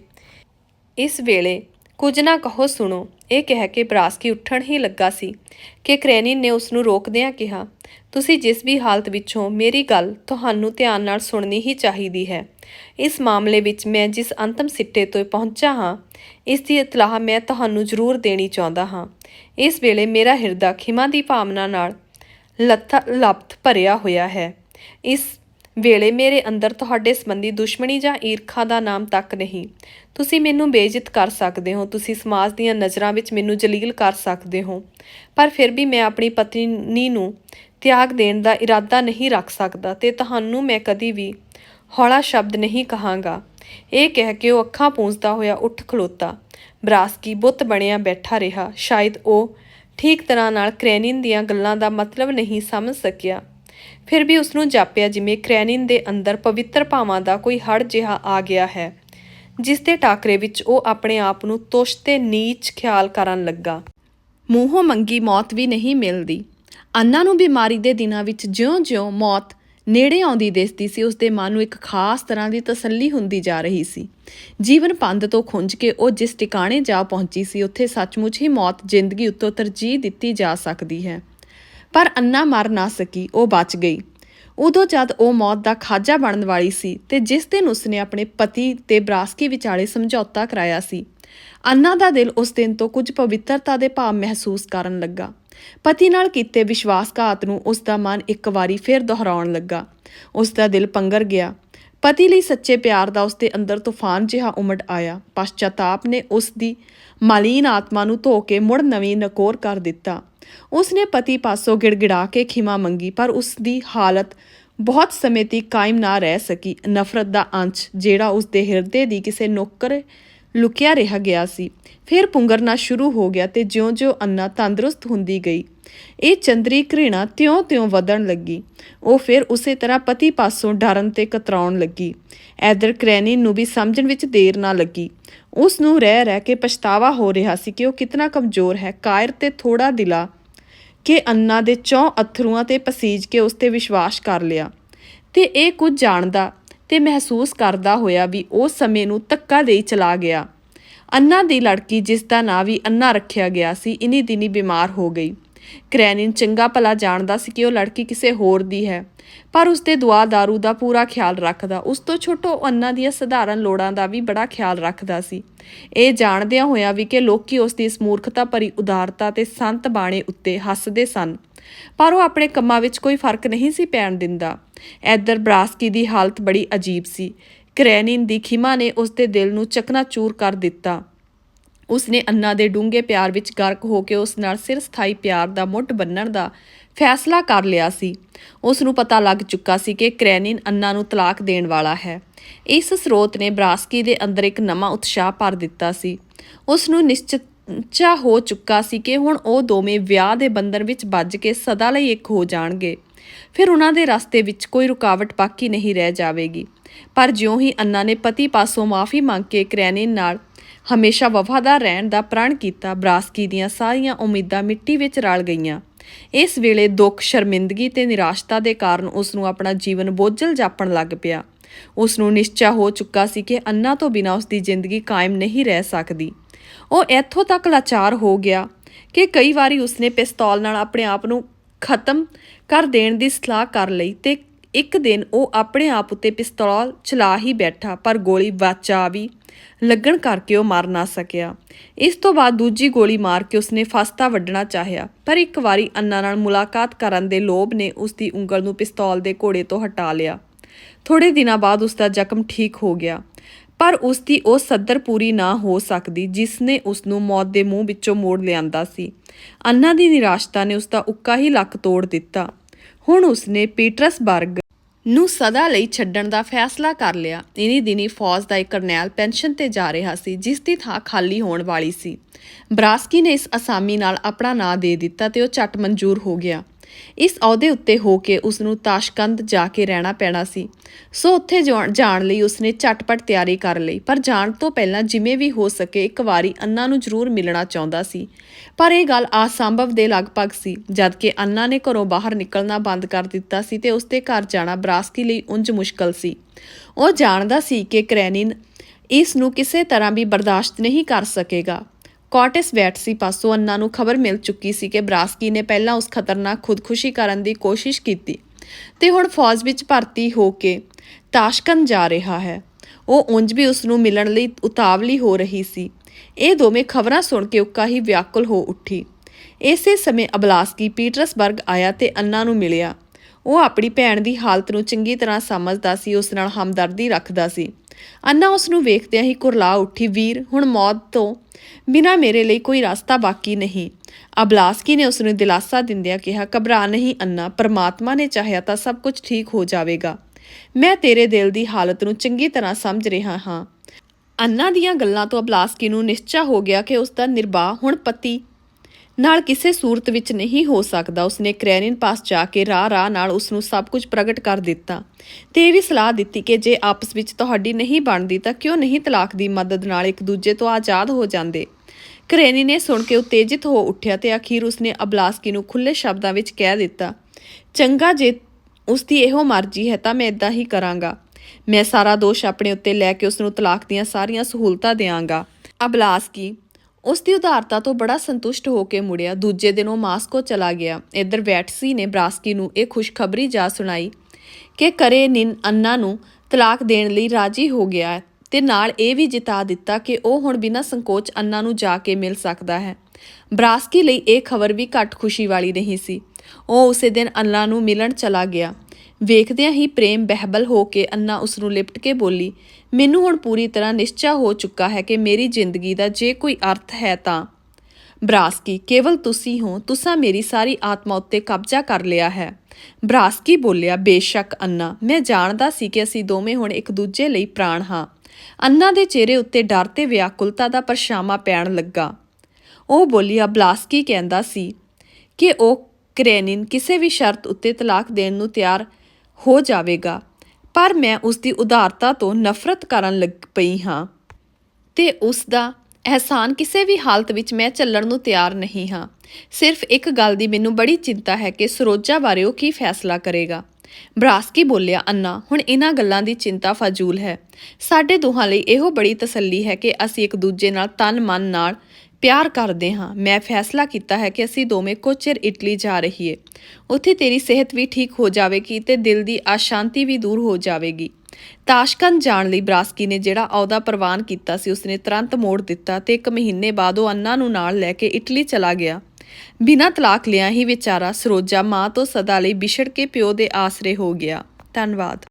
ਇਸ ਵੇਲੇ ਕੁਝ ਨਾ ਕਹੋ ਸੁਣੋ। ਇਹ ਕਹਿ ਕੇ ਬਰਾਸਕੀ ਉੱਠਣ ਹੀ ਲੱਗਾ ਸੀ ਕਿ ਕ੍ਰੈਨਿਨ ਨੇ ਉਸ ਨੂੰ ਰੋਕਦਿਆਂ ਕਿਹਾ, ਤੁਸੀਂ ਜਿਸ ਵੀ ਹਾਲਤ ਵਿੱਚ ਹੋ ਮੇਰੀ ਗੱਲ ਤੁਹਾਨੂੰ ਧਿਆਨ ਨਾਲ ਸੁਣਨੀ ਹੀ ਚਾਹੀਦੀ ਹੈ, ਇਸ ਮਾਮਲੇ ਵਿੱਚ ਮੈਂ ਜਿਸ ਅੰਤਮ ਸਿੱਟੇ ਤੋਂ ਪਹੁੰਚਾ ਹਾਂ, ਇਸ ਦੀ ਇਤਲਾਹ ਮੈਂ ਤੁਹਾਨੂੰ ਜ਼ਰੂਰ ਦੇਣੀ ਚਾਹੁੰਦਾ ਹਾਂ। ਇਸ ਵੇਲੇ ਮੇਰਾ ਹਿਰਦਾ ਖਿਮਾ ਦੀ ਭਾਵਨਾ ਨਾਲ ਲੱਥ ਲਪਤ ਭਰਿਆ ਹੋਇਆ ਹੈ। ਇਸ ਵੇਲੇ ਮੇਰੇ ਅੰਦਰ ਤੁਹਾਡੇ ਸੰਬੰਧੀ ਦੁਸ਼ਮਣੀ ਜਾਂ ਈਰਖਾ ਦਾ ਨਾਮ ਤੱਕ ਨਹੀਂ। ਤੁਸੀਂ ਮੈਨੂੰ ਬੇਇੱਜ਼ਤ ਕਰ ਸਕਦੇ ਹੋ। ਤੁਸੀਂ ਸਮਾਜ ਦੀਆਂ ਨਜ਼ਰਾਂ ਵਿੱਚ ਮੈਨੂੰ ਜਲੀਲ ਕਰ ਸਕਦੇ ਹੋ। ਪਰ ਫਿਰ ਵੀ ਮੈਂ ਆਪਣੀ ਪਤਨੀ ਨੂੰ ਤਿਆਗ ਦੇਣ ਦਾ ਇਰਾਦਾ ਨਹੀਂ ਰੱਖ ਸਕਦਾ ਤੇ ਤੁਹਾਨੂੰ ਮੈਂ ਕਦੀ ਵੀ ਹੌਲਾ ਸ਼ਬਦ ਨਹੀਂ ਕਹਾਂਗਾ। ਇਹ ਕਹਿ ਕੇ ਉਹ ਅੱਖਾਂ ਪੂੰਝਦਾ ਹੋਇਆ ਉੱਠ ਖਲੋਤਾ। ਬਰਾਸਕੀ ਬੁੱਤ ਬਣਿਆ ਬੈਠਾ ਰਿਹਾ। ਸ਼ਾਇਦ ਉਹ ਠੀਕ ਤਰ੍ਹਾਂ ਨਾਲ ਕ੍ਰੈਨਿਨ ਦੀਆਂ ਗੱਲਾਂ ਦਾ ਮਤਲਬ ਨਹੀਂ ਸਮਝ ਸਕਿਆ। ਫਿਰ ਵੀ ਉਸ ਨੂੰ ਜਾਪਿਆ ਜਿਵੇਂ ਕ੍ਰੈਨਿਨ ਦੇ ਅੰਦਰ ਪਵਿੱਤਰ ਭਾਵਾਂ ਦਾ ਕੋਈ ਹੜ ਜਿਹਾ ਆ ਗਿਆ ਹੈ, ਜਿਸ ਦੇ ਟਾਕਰੇ ਵਿੱਚ ਉਹ ਆਪਣੇ ਆਪ ਨੂੰ ਤੁਛ ਤੇ ਨੀਚ ਖਿਆਲ ਕਰਨ ਲੱਗਾ। ਮੂੰਹੋਂ ਮੰਗੀ ਮੌਤ ਵੀ ਨਹੀਂ ਮਿਲਦੀ। ਅੰਨਾ ਨੂੰ ਬਿਮਾਰੀ ਦੇ ਦਿਨਾਂ ਵਿੱਚ ਜਿਉਂ-ਜਿਉਂ ਮੌਤ ਨੇੜੇ ਆਉਂਦੀ ਦਿਸਦੀ ਸੀ ਉਸ ਦੇ ਮਨ ਨੂੰ ਇੱਕ ਖਾਸ ਤਰ੍ਹਾਂ ਦੀ ਤਸੱਲੀ ਹੁੰਦੀ ਜਾ ਰਹੀ ਸੀ। ਜੀਵਨ ਪੰਧ ਤੋਂ ਖੁੰਝ ਕੇ ਉਹ ਜਿਸ ਟਿਕਾਣੇ ਜਾ ਪਹੁੰਚੀ ਸੀ, ਉੱਥੇ ਸੱਚਮੁੱਚ ਹੀ ਮੌਤ ਜ਼ਿੰਦਗੀ ਉੱਤੋਂ ਤਰਜੀਹ ਦਿੱਤੀ ਜਾ ਸਕਦੀ ਹੈ। ਪਰ ਅੰਨਾ ਮਰ ਨਾ ਸਕੀ, ਉਹ ਬਚ ਗਈ। ਉਦੋਂ ਜਦ ਉਹ ਮੌਤ ਦਾ ਖਾਜਾ ਬਣਨ ਵਾਲੀ ਸੀ ਤੇ ਜਿਸ ਦਿਨ ਉਸਨੇ ਆਪਣੇ ਪਤੀ ਤੇ ਬਰਾਸਕੀ ਵਿਚਾਲੇ ਸਮਝੌਤਾ ਕਰਾਇਆ ਸੀ, ਅੰਨਾ ਦਾ ਦਿਲ ਉਸ ਦਿਨ ਤੋਂ ਕੁਝ ਪਵਿੱਤਰਤਾ ਦੇ ਭਾਵ ਮਹਿਸੂਸ ਕਰਨ ਲੱਗਾ। ਪਤੀ ਨਾਲ ਕੀਤੇ ਵਿਸ਼ਵਾਸਘਾਤ ਨੂੰ ਉਸ ਦਾ ਮਨ ਇੱਕ ਵਾਰੀ ਫਿਰ ਦੁਹਰਾਉਣ ਲੱਗਾ। ਉਸ ਦਾ ਦਿਲ ਪੰਗਰ ਗਿਆ। ਪਤੀ ਲਈ ਸੱਚੇ ਪਿਆਰ ਦਾ ਉਸਦੇ ਅੰਦਰ ਤੂਫਾਨ ਜਿਹਾ ਉਮੜ ਆਇਆ। ਪਛਤਾਪ ਨੇ ਉਸ ਦੀ ਮਾਲੀਨ ਆਤਮਾ ਨੂੰ ਧੋ ਕੇ ਮੁੜ ਨਵੀਂ ਨਕੋਰ ਕਰ ਦਿੱਤਾ। ਉਸ ਨੇ ਪਤੀ ਪਾਸੋਂ ਗਿੜਗਿੜਾ ਕੇ ਖਿਮਾ ਮੰਗੀ, ਪਰ ਉਸ ਦੀ ਹਾਲਤ ਬਹੁਤ ਸਮੇਂ ਤੱਕ ਕਾਇਮ ਨਾ ਰਹਿ ਸਕੀ। ਨਫ਼ਰਤ ਦਾ ਅੰਸ਼ ਜਿਹੜਾ ਉਸ ਦੇ ਹਿਰਦੇ ਦੀ ਕਿਸੇ ਨੁੱਕਰ ਲੁਕਿਆ ਰਿਹਾ ਗਿਆ ਸੀ। ਫਿਰ ਪੁੰਗਰਨਾ ਸ਼ੁਰੂ ਹੋ ਗਿਆ ਤੇ ਜਿਉਂ-ਜਿਉਂ ਅੰਨਾ ਤੰਦਰੁਸਤ ਹੁੰਦੀ ਗਈ। ਇਹ ਚੰਦਰੀ ਘ੍ਰਿਣਾ ਤਿਉਂ-ਤਿਉਂ ਵਧਣ ਲੱਗੀ। ਉਹ ਫਿਰ ਉਸੇ ਤਰ੍ਹਾਂ ਪਤੀ ਪਾਸੋਂ ਡਰਨ ਤੇ ਕਤਰਾਉਣ ਲੱਗੀ। ਐਦਰ ਕ੍ਰੈਨਿਨ ਨੂੰ ਵੀ ਸਮਝਣ ਵਿੱਚ ਦੇਰ ਨਾ ਲੱਗੀ। ਉਸ ਨੂੰ ਰਹਿ ਰਹਿ ਕੇ ਪਛਤਾਵਾ ਹੋ ਰਿਹਾ ਸੀ ਕਿ ਉਹ ਕਿਤਨਾ ਕਮਜ਼ੋਰ ਹੈ। ਕਾਇਰ ਤੇ ਥੋੜਾ ਦਿਲਾ ਕਿ ਅੰਨਾ ਦੇ ਚੌਂ ਅਥਰੂਆਂ ਤੇ ਪਸੀਜ ਕੇ ਉਸ ਤੇ ਵਿਸ਼ਵਾਸ ਕਰ ਲਿਆ। ਤੇ ਇਹ ਕੁਝ ਜਾਣਦਾ ਤੇ ਮਹਿਸੂਸ ਕਰਦਾ ਹੋਇਆ ਵੀ ਉਸ ਸਮੇਂ ਨੂੰ ਧੱਕਾ ਦੇਈ ਚਲਾ ਗਿਆ। ਅੰਨਾ ਦੀ ਲੜਕੀ ਜਿਸ ਦਾ ਨਾਂ ਵੀ ਅੰਨਾ ਰੱਖਿਆ ਗਿਆ ਸੀ, ਇਨੀ ਦਿਨੀ ਬਿਮਾਰ ਹੋ ਗਈ। ਕਰੈਨਿਨ ਚੰਗਾ ਭਲਾ ਜਾਣਦਾ ਸੀ ਕਿ ਉਹ ਲੜਕੀ ਕਿਸੇ ਹੋਰ ਦੀ ਹੈ। ਪਰ ਉਸ ਦੇ ਦੁਆ ਦਾਰੂ ਦਾ ਪੂਰਾ ਖਿਆਲ ਰੱਖਦਾ। ਉਸ ਤੋਂ ਛੋਟੋ ਉਹ ਅੰਨਾ ਦੀਆਂ ਸਧਾਰਨ ਲੋੜਾਂ ਦਾ ਵੀ ਬੜਾ ਖਿਆਲ ਰੱਖਦਾ ਸੀ। ਇਹ ਜਾਣਦਿਆਂ ਹੋਇਆ ਵੀ ਕਿ ਲੋਕੀ ਉਸ ਦੀ ਇਸ ਮੂਰਖਤਾ ਭਰੀ ਉਦਾਰਤਾ ਤੇ ਸੰਤ ਬਾਣੇ ਉੱਤੇ ਹੱਸਦੇ ਸਨ। ਪਰ ਉਹ ਆਪਣੇ ਕੰਮਾਂ ਵਿੱਚ ਕੋਈ ਫ਼ਰਕ ਨਹੀਂ ਸੀ ਪੈਣ ਦਿੰਦਾ। ਐਦਰ ਬਰਾਸਕੀ ਦੀ ਹਾਲਤ ਬੜੀ ਅਜੀਬ ਸੀ। ਕਰੈਨਿਨ ਦੀ ਖਿਮਾ ਨੇ ਉਸ ਦੇ ਦਿਲ ਨੂੰ ਚਕਨਾਚੂਰ ਕਰ ਦਿੱਤਾ। ਉਸ ਨੇ ਅੰਨਾ ਦੇ ਡੂੰਘੇ ਪਿਆਰ ਵਿੱਚ ਗਰਕ ਹੋ ਕੇ ਉਸ ਨਾਲ ਸਿਰ ਸਥਾਈ ਪਿਆਰ ਦਾ ਮੁੱਢ ਬੰਨਣ ਦਾ ਫੈਸਲਾ ਕਰ ਲਿਆ ਸੀ। ਉਸ ਨੂੰ ਪਤਾ ਲੱਗ ਚੁੱਕਾ ਸੀ ਕਿ ਕ੍ਰੈਨਿਨ ਅੰਨਾ ਨੂੰ ਤਲਾਕ ਦੇਣ ਵਾਲਾ ਹੈ। ਇਸ ਸਰੋਤ ਨੇ ਬਰਾਸਕੀ ਦੇ ਅੰਦਰ ਇੱਕ ਨਵਾਂ ਉਤਸ਼ਾਹ ਭਰ ਦਿੱਤਾ ਸੀ। ਉਸ ਨੂੰ ਨਿਸ਼ਚਿਤ ਹੋ ਚੁੱਕਾ ਸੀ ਕਿ ਹੁਣ ਉਹ ਦੋਵੇਂ ਵਿਆਹ ਦੇ ਬੰਧਨ ਵਿੱਚ ਵੱਜ ਕੇ ਸਦਾ ਲਈ ਇੱਕ ਹੋ ਜਾਣਗੇ। ਫਿਰ ਉਹਨਾਂ ਦੇ ਰਸਤੇ ਵਿੱਚ ਕੋਈ ਰੁਕਾਵਟ ਬਾਕੀ ਨਹੀਂ ਰਹਿ ਜਾਵੇਗੀ। ਪਰ ਜਿਉਂ ਹੀ ਅੰਨਾ ਨੇ ਪਤੀ ਪਾਸੋਂ ਮਾਫੀ ਮੰਗ ਕੇ ਕ੍ਰੈਨਿਨ ਨਾਲ ਹਮੇਸ਼ਾ ਵਫਾਦਾਰ ਰਹਿਣ ਦਾ ਪ੍ਰਣ ਕੀਤਾ ਬਰਾਸਕੀ ਦੀਆਂ ਸਾਰੀਆਂ ਉਮੀਦਾਂ ਮਿੱਟੀ ਵਿੱਚ ਰਲ ਗਈਆਂ। ਇਸ ਵੇਲੇ ਦੁੱਖ, ਸ਼ਰਮਿੰਦਗੀ ਤੇ ਨਿਰਾਸ਼ਤਾ ਦੇ ਕਾਰਨ ਉਸ ਨੂੰ ਆਪਣਾ ਜੀਵਨ ਬੋਝਲ ਜਾਪਣ ਲੱਗ ਪਿਆ। ਉਸ ਨੂੰ ਨਿਸ਼ਚਾ ਹੋ ਚੁੱਕਾ ਸੀ ਕਿ ਅੰਨਾ ਤੋਂ ਬਿਨਾਂ ਉਸ ਦੀ ਜ਼ਿੰਦਗੀ ਕਾਇਮ ਨਹੀਂ ਰਹਿ ਸਕਦੀ। ਉਹ ਇੱਥੋਂ ਤੱਕ ਲਾਚਾਰ ਹੋ ਗਿਆ ਕਿ ਕਈ ਵਾਰੀ ਉਸਨੇ ਪਿਸਤੌਲ ਨਾਲ ਆਪਣੇ ਆਪ ਨੂੰ ਖਤਮ ਕਰ ਦੇਣ ਦੀ ਸਲਾਹ ਕਰ ਲਈ ਤੇ ਇੱਕ ਦਿਨ ਉਹ ਆਪਣੇ ਆਪ ਉੱਤੇ ਪਿਸਤੌਲ ਚਲਾ ਹੀ ਬੈਠਾ, ਪਰ ਗੋਲੀ ਬਚਾ ਵੀ ਲੱਗਣ ਕਰਕੇ ਉਹ ਮਰ ਨਾ ਸਕਿਆ। ਇਸ ਤੋਂ ਬਾਅਦ ਦੂਜੀ ਗੋਲੀ ਮਾਰ ਕੇ ਉਸਨੇ ਫਸਤਾ ਵੱਢਣਾ ਚਾਹਿਆ, ਪਰ ਇੱਕ ਵਾਰੀ ਅੰਨਾ ਨਾਲ ਮੁਲਾਕਾਤ ਕਰਨ ਦੇ ਲੋਭ ਨੇ ਉਸ ਦੀ ਉਂਗਲ ਨੂੰ ਪਿਸਤੌਲ ਦੇ ਘੋੜੇ ਤੋਂ ਹਟਾ ਲਿਆ। ਥੋੜੇ ਦਿਨਾਂ ਬਾਅਦ ਉਸ ਦਾ ਜ਼ਖਮ ਠੀਕ ਹੋ ਗਿਆ, ਪਰ ਉਸ ਦੀ ਉਹ ਸੱਦਰ ਪੂਰੀ ਨਾ ਹੋ ਸਕਦੀ ਜਿਸ ਨੇ ਉਸ ਨੂੰ ਮੌਤ ਦੇ ਮੂੰਹ ਵਿੱਚੋਂ ਮੋੜ ਲਿਆਂਦਾ ਸੀ। ਅੰਨਾ ਦੀ ਨਿਰਾਸ਼ਤਾ ਨੇ ਉਸ ਦਾ ਉੱਕਾ ਹੀ ਲੱਕ ਤੋੜ ਦਿੱਤਾ। ਹੁਣ ਉਸਨੇ ਪੀਟਰਸਬਰਗ ਨੂੰ ਸਦਾ ਲਈ ਛੱਡਣ ਦਾ ਫੈਸਲਾ ਕਰ ਲਿਆ। ਇਨੀ ਦਿਨੀ ਫੌਜ ਦਾ ਇੱਕ ਕਰਨੈਲ ਪੈਨਸ਼ਨ ਤੇ ਜਾ ਰਿਹਾ ਸੀ, ਜਿਸ ਦੀ ਥਾਂ ਖਾਲੀ ਹੋਣ ਵਾਲੀ ਸੀ। ਬਰਾਸਕੀ ਨੇ ਇਸ ਅਸਾਮੀ ਨਾਲ ਆਪਣਾ ਨਾਂ ਦੇ ਦਿੱਤਾ ਤੇ ਉਹ ਝਟ ਮਨਜ਼ੂਰ ਹੋ ਗਿਆ। ਇਸ ਅਹੁਦੇ ਉੱਤੇ ਹੋ ਕੇ ਉਸ ਨੂੰ ਤਾਸ਼ਕੰਦ ਜਾ ਕੇ ਰਹਿਣਾ ਪੈਣਾ ਸੀ। ਸੋ ਉੱਥੇ ਜਾਣ- ਜਾਣ ਲਈ ਉਸਨੇ ਝਟਪਟ ਤਿਆਰੀ ਕਰ ਲਈ। ਪਰ ਜਾਣ ਤੋਂ ਪਹਿਲਾਂ ਜਿਵੇਂ ਵੀ ਹੋ ਸਕੇ ਇੱਕ ਵਾਰੀ ਅੰਨਾ ਨੂੰ ਜ਼ਰੂਰ ਮਿਲਣਾ ਚਾਹੁੰਦਾ ਸੀ। ਪਰ ਇਹ ਗੱਲ ਅਸੰਭਵ ਦੇ ਲਗਭਗ ਸੀ। ਜਦਕਿ ਅੰਨਾ ਨੇ ਘਰੋਂ ਬਾਹਰ ਨਿਕਲਣਾ ਬੰਦ ਕਰ ਦਿੱਤਾ ਸੀ ਤੇ ਉਸਦੇ ਘਰ ਜਾਣਾ ਬਰਾਸਕੀ ਲਈ ਉਂਝ ਮੁਸ਼ਕਲ ਸੀ। ਉਹ ਜਾਣਦਾ ਸੀ ਕਿ ਕ੍ਰੈਨਿਨ ਇਸ ਨੂੰ ਕਿਸੇ ਤਰ੍ਹਾਂ ਵੀ ਬਰਦਾਸ਼ਤ ਨਹੀਂ ਕਰ ਸਕੇਗਾ। ਕਾਟਿਸ ਵੈਟਸੀ ਪਾਸੋਂ ਅੰਨਾ ਨੂੰ ਖਬਰ ਮਿਲ ਚੁੱਕੀ ਸੀ ਕਿ ਬਰਾਸਕੀ ਨੇ ਪਹਿਲਾਂ ਉਸ ਖਤਰਨਾਕ ਖੁਦਕੁਸ਼ੀ ਕਰਨ ਦੀ ਕੋਸ਼ਿਸ਼ ਕੀਤੀ ਤੇ ਹੁਣ ਫੌਜ ਵਿੱਚ ਭਰਤੀ ਹੋ ਕੇ ਤਾਸ਼ਕੰਦ ਜਾ ਰਿਹਾ ਹੈ। ਉਹ ਉਂਝ ਵੀ ਉਸ ਨੂੰ ਮਿਲਣ ਲਈ ਉਤਾਵਲੀ ਹੋ ਰਹੀ ਸੀ। ਇਹ ਦੋਵੇਂ ਖਬਰਾਂ ਸੁਣ ਕੇ ਉੱਕਾ ਹੀ ਵਿਆਕੁਲ ਹੋ ਉੱਠੀ। ਇਸੇ ਸਮੇਂ ਅਬਲਾਸਕੀ ਪੀਟਰਸਬਰਗ ਆਇਆ ਤੇ ਅੰਨਾ ਨੂੰ ਮਿਲਿਆ। ਉਹ ਆਪਣੀ ਭੈਣ ਦੀ ਹਾਲਤ ਨੂੰ ਚੰਗੀ ਤਰ੍ਹਾਂ ਸਮਝਦਾ ਸੀ, ਉਸ ਨਾਲ ਹਮਦਰਦੀ ਰੱਖਦਾ ਸੀ। ਅੰਨਾ ਉਸ ਨੂੰ ਵੇਖਦਿਆਂ ਹੀ ਕੁਰਲਾ ਉੱਠੀ, ਵੀਰ, ਹੁਣ ਮੌਤ ਤੋਂ ਬਿਨਾਂ ਮੇਰੇ ਲਈ ਕੋਈ ਰਸਤਾ ਬਾਕੀ ਨਹੀਂ। ਅਬਲਾਸਕੀ ਨੇ ਉਸ ਨੂੰ ਦਿਲਾਸਾ ਦਿੰਦਿਆਂ ਕਿਹਾ, ਘਬਰਾ ਨਹੀਂ ਅੰਨਾ, ਪਰਮਾਤਮਾ ਨੇ ਚਾਹਿਆ ਤਾਂ ਸਭ ਕੁਝ ਠੀਕ ਹੋ ਜਾਵੇਗਾ। ਮੈਂ ਤੇਰੇ ਦਿਲ ਦੀ ਹਾਲਤ ਨੂੰ ਚੰਗੀ ਤਰ੍ਹਾਂ ਸਮਝ ਰਿਹਾ ਹਾਂ। ਅੰਨਾ ਦੀਆਂ ਗੱਲਾਂ ਤੋਂ ਅਬਲਾਸਕੀ ਨੂੰ ਨਿਸ਼ਚਾ ਹੋ ਗਿਆ ਕਿ ਉਸ ਦਾ ਨਿਰਵਾਹ ਹੁਣ ਪਤੀ ਨਾਲ ਕਿਸੇ ਸੂਰਤ ਵਿੱਚ ਨਹੀਂ ਹੋ ਸਕਦਾ। ਉਸਨੇ ਕ੍ਰੈਨਿਨ ਪਾਸ ਜਾ ਕੇ ਰਾਹ-ਰਾਹ ਨਾਲ ਉਸ ਨੂੰ ਸਭ ਕੁਝ ਪ੍ਰਗਟ ਕਰ ਦਿੱਤਾ। ਤੇ ਇਹ ਵੀ ਸਲਾਹ ਦਿੱਤੀ ਕਿ ਜੇ ਆਪਸ ਵਿੱਚ ਤੁਹਾਡੀ ਨਹੀਂ ਬਣਦੀ ਤਾਂ ਕਿਉਂ ਨਹੀਂ ਤਲਾਕ ਦੀ ਮਦਦ ਨਾਲ ਇੱਕ ਦੂਜੇ ਤੋਂ ਆਜ਼ਾਦ ਹੋ ਜਾਂਦੇ? ਕ੍ਰੈਨੀ ਨੇ ਸੁਣ ਕੇ ਉਤੇਜਿਤ ਹੋ ਉੱਠਿਆ ਤੇ ਅਖੀਰ ਉਸਨੇ ਅਬਲਾਸਕੀ ਨੂੰ ਖੁੱਲੇ ਸ਼ਬਦਾਂ ਵਿੱਚ ਕਹਿ ਦਿੱਤਾ, ਚੰਗਾ, ਜੇ ਉਸ ਦੀ ਇਹੋ ਮਰਜ਼ੀ ਹੈ ਤਾਂ ਮੈਂ ਇਦਾਂ ਹੀ ਕਰਾਂਗਾ। ਮੈਂ ਸਾਰਾ ਦੋਸ਼ ਆਪਣੇ ਉੱਤੇ ਲੈ ਕੇ ਉਸ ਨੂੰ ਤਲਾਕ ਦੀਆਂ ਸਾਰੀਆਂ ਸਹੂਲਤਾਂ ਦੇਵਾਂਗਾ ਅਬਲਾਸਕੀ ਉਸ ਦੀ ਉਦਾਰਤਾ ਤੋਂ ਬੜਾ ਸੰਤੁਸ਼ਟ ਹੋ ਕੇ ਮੁੜਿਆ। ਦੂਜੇ ਦਿਨ ਉਹ ਮਾਸਕੋ ਚਲਾ ਗਿਆ। ਇੱਧਰ ਵੈਟਸੀ ਨੇ ਬਰਾਸਕੀ ਨੂੰ ਇਹ ਖੁਸ਼ਖਬਰੀ ਜਾ ਸੁਣਾਈ ਕਿ ਕਰੇ ਨਿਨ ਅੰਨਾ ਨੂੰ ਤਲਾਕ ਦੇਣ ਲਈ ਰਾਜੀ ਹੋ ਗਿਆ ਹੈ ਤੇ ਨਾਲ ਇਹ ਵੀ ਜਿਤਾ ਦਿੱਤਾ ਕਿ ਉਹ ਹੁਣ ਬਿਨਾਂ ਸੰਕੋਚ ਅੰਨਾ ਨੂੰ ਜਾ ਕੇ ਮਿਲ ਸਕਦਾ ਹੈ। ਬਰਾਸਕੀ ਲਈ ਇਹ ਖਬਰ ਵੀ ਘੱਟ ਖੁਸ਼ੀ ਵਾਲੀ ਨਹੀਂ ਸੀ। ਉਹ ਉਸੇ ਦਿਨ ਅੰਨਾ ਨੂੰ ਮਿਲਣ ਚਲਾ ਗਿਆ। ਵੇਖਦਿਆਂ ਹੀ ਪ੍ਰੇਮ ਬਹਿਬਲ ਹੋ ਕੇ ਅੰਨਾ ਉਸ ਨੂੰ ਲਿਪਟ ਕੇ ਬੋਲੀ, ਮੈਨੂੰ ਹੁਣ ਪੂਰੀ ਤਰ੍ਹਾਂ ਨਿਸ਼ਚਾ ਹੋ ਚੁੱਕਾ ਹੈ ਕਿ ਮੇਰੀ ਜ਼ਿੰਦਗੀ ਦਾ ਜੇ ਕੋਈ ਅਰਥ ਹੈ ਤਾਂ। ਬਰਾਸਕੀ, ਕੇਵਲ ਤੁਸੀਂ ਹੋ, ਤੁਸੀਂ ਮੇਰੀ ਸਾਰੀ ਆਤਮਾ ਉੱਤੇ ਕਬਜ਼ਾ ਕਰ ਲਿਆ ਹੈ। ਬਰਾਸਕੀ ਬੋਲਿਆ, ਬੇਸ਼ੱਕ ਅੰਨਾ, ਮੈਂ ਜਾਣਦਾ ਸੀ ਕਿ ਅਸੀਂ ਦੋਵੇਂ ਹੁਣ ਇੱਕ ਦੂਜੇ ਲਈ ਪ੍ਰਾਣ ਹਾਂ। ਅੰਨਾ ਦੇ ਚਿਹਰੇ ਉੱਤੇ ਡਰ ਤੇ ਵਿਆਕੁਲਤਾ ਦਾ ਪਰਛਾਵਾਂ ਪੈਣ ਲੱਗਾ। ਉਹ ਬੋਲਿਆ, ਬਲਾਸਕੀ ਕਹਿੰਦਾ ਸੀ ਕਿ ਉਹ ਕ੍ਰੈਨਿਨ ਕਿਸੇ ਵੀ ਸ਼ਰਤ ਉੱਤੇ ਤਲਾਕ ਦੇਣ ਨੂੰ ਤਿਆਰ ਹੋ ਜਾਵੇਗਾ। ਪਰ ਮੈਂ ਉਸ ਦੀ ਉਦਾਰਤਾ ਤੋਂ ਨਫ਼ਰਤ ਕਰਨ ਲੱਗ ਪਈ ਹਾਂ ਤੇ ਉਸ ਦਾ ਅਹਿਸਾਨ ਕਿਸੇ ਵੀ ਹਾਲਤ ਵਿੱਚ ਮੈਂ ਚੱਲਣ ਨੂੰ ਤਿਆਰ ਨਹੀਂ ਹਾਂ। ਸਿਰਫ ਇੱਕ ਗੱਲ ਦੀ ਮੈਨੂੰ ਬੜੀ ਚਿੰਤਾ ਹੈ ਕਿ ਸਰੋਜਾ ਬਾਰੇ ਉਹ ਕੀ ਫੈਸਲਾ ਕਰੇਗਾ। ਬਰਾਸਕੀ ਬੋਲਿਆ, ਅੰਨਾ, ਹੁਣ ਇਹਨਾਂ ਗੱਲਾਂ ਦੀ ਚਿੰਤਾ ਫਜ਼ੂਲ ਹੈ। ਸਾਡੇ ਦੋਹਾਂ ਲਈ ਇਹੋ ਬੜੀ ਤਸੱਲੀ ਹੈ ਕਿ ਅਸੀਂ ਇੱਕ ਦੂਜੇ ਨਾਲ ਤਨ ਮਨ ਨਾਲ ਪਿਆਰ ਕਰਦੇ ਹਾਂ। ਮੈਂ ਫੈਸਲਾ ਕੀਤਾ ਹੈ ਕਿ ਅਸੀਂ ਦੋਵੇਂ ਕੁਝ ਚਿਰ ਇਟਲੀ ਜਾ ਰਹੀਏ। ਉੱਥੇ ਤੇਰੀ ਸਿਹਤ ਵੀ ਠੀਕ ਹੋ ਜਾਵੇਗੀ ਤੇ ਦਿਲ ਦੀ ਅਸ਼ਾਂਤੀ ਵੀ ਦੂਰ ਹੋ ਜਾਵੇਗੀ। ਤਾਸ਼ਕੰਦ ਜਾਣ ਲਈ ਬਰਾਸਕੀ ਨੇ ਜਿਹੜਾ ਅਹੁਦਾ ਪ੍ਰਵਾਨ ਕੀਤਾ ਸੀ, ਉਸਨੇ ਤੁਰੰਤ ਮੋੜ ਦਿੱਤਾ ਤੇ ਇੱਕ ਮਹੀਨੇ ਬਾਅਦ ਉਹ ਅੰਨਾ ਨੂੰ ਨਾਲ ਲੈ ਕੇ ਇਟਲੀ ਚਲਾ ਗਿਆ। ਬਿਨਾਂ ਤਲਾਕ ਲਿਆ ਹੀ ਵਿਚਾਰਾ ਸਰੋਜਾ ਮਾਂ ਤੋਂ ਸਦਾ ਲਈ ਵਿਛੜ ਕੇ ਪਿਓ ਦੇ ਆਸਰੇ ਹੋ ਗਿਆ। ਧੰਨਵਾਦ।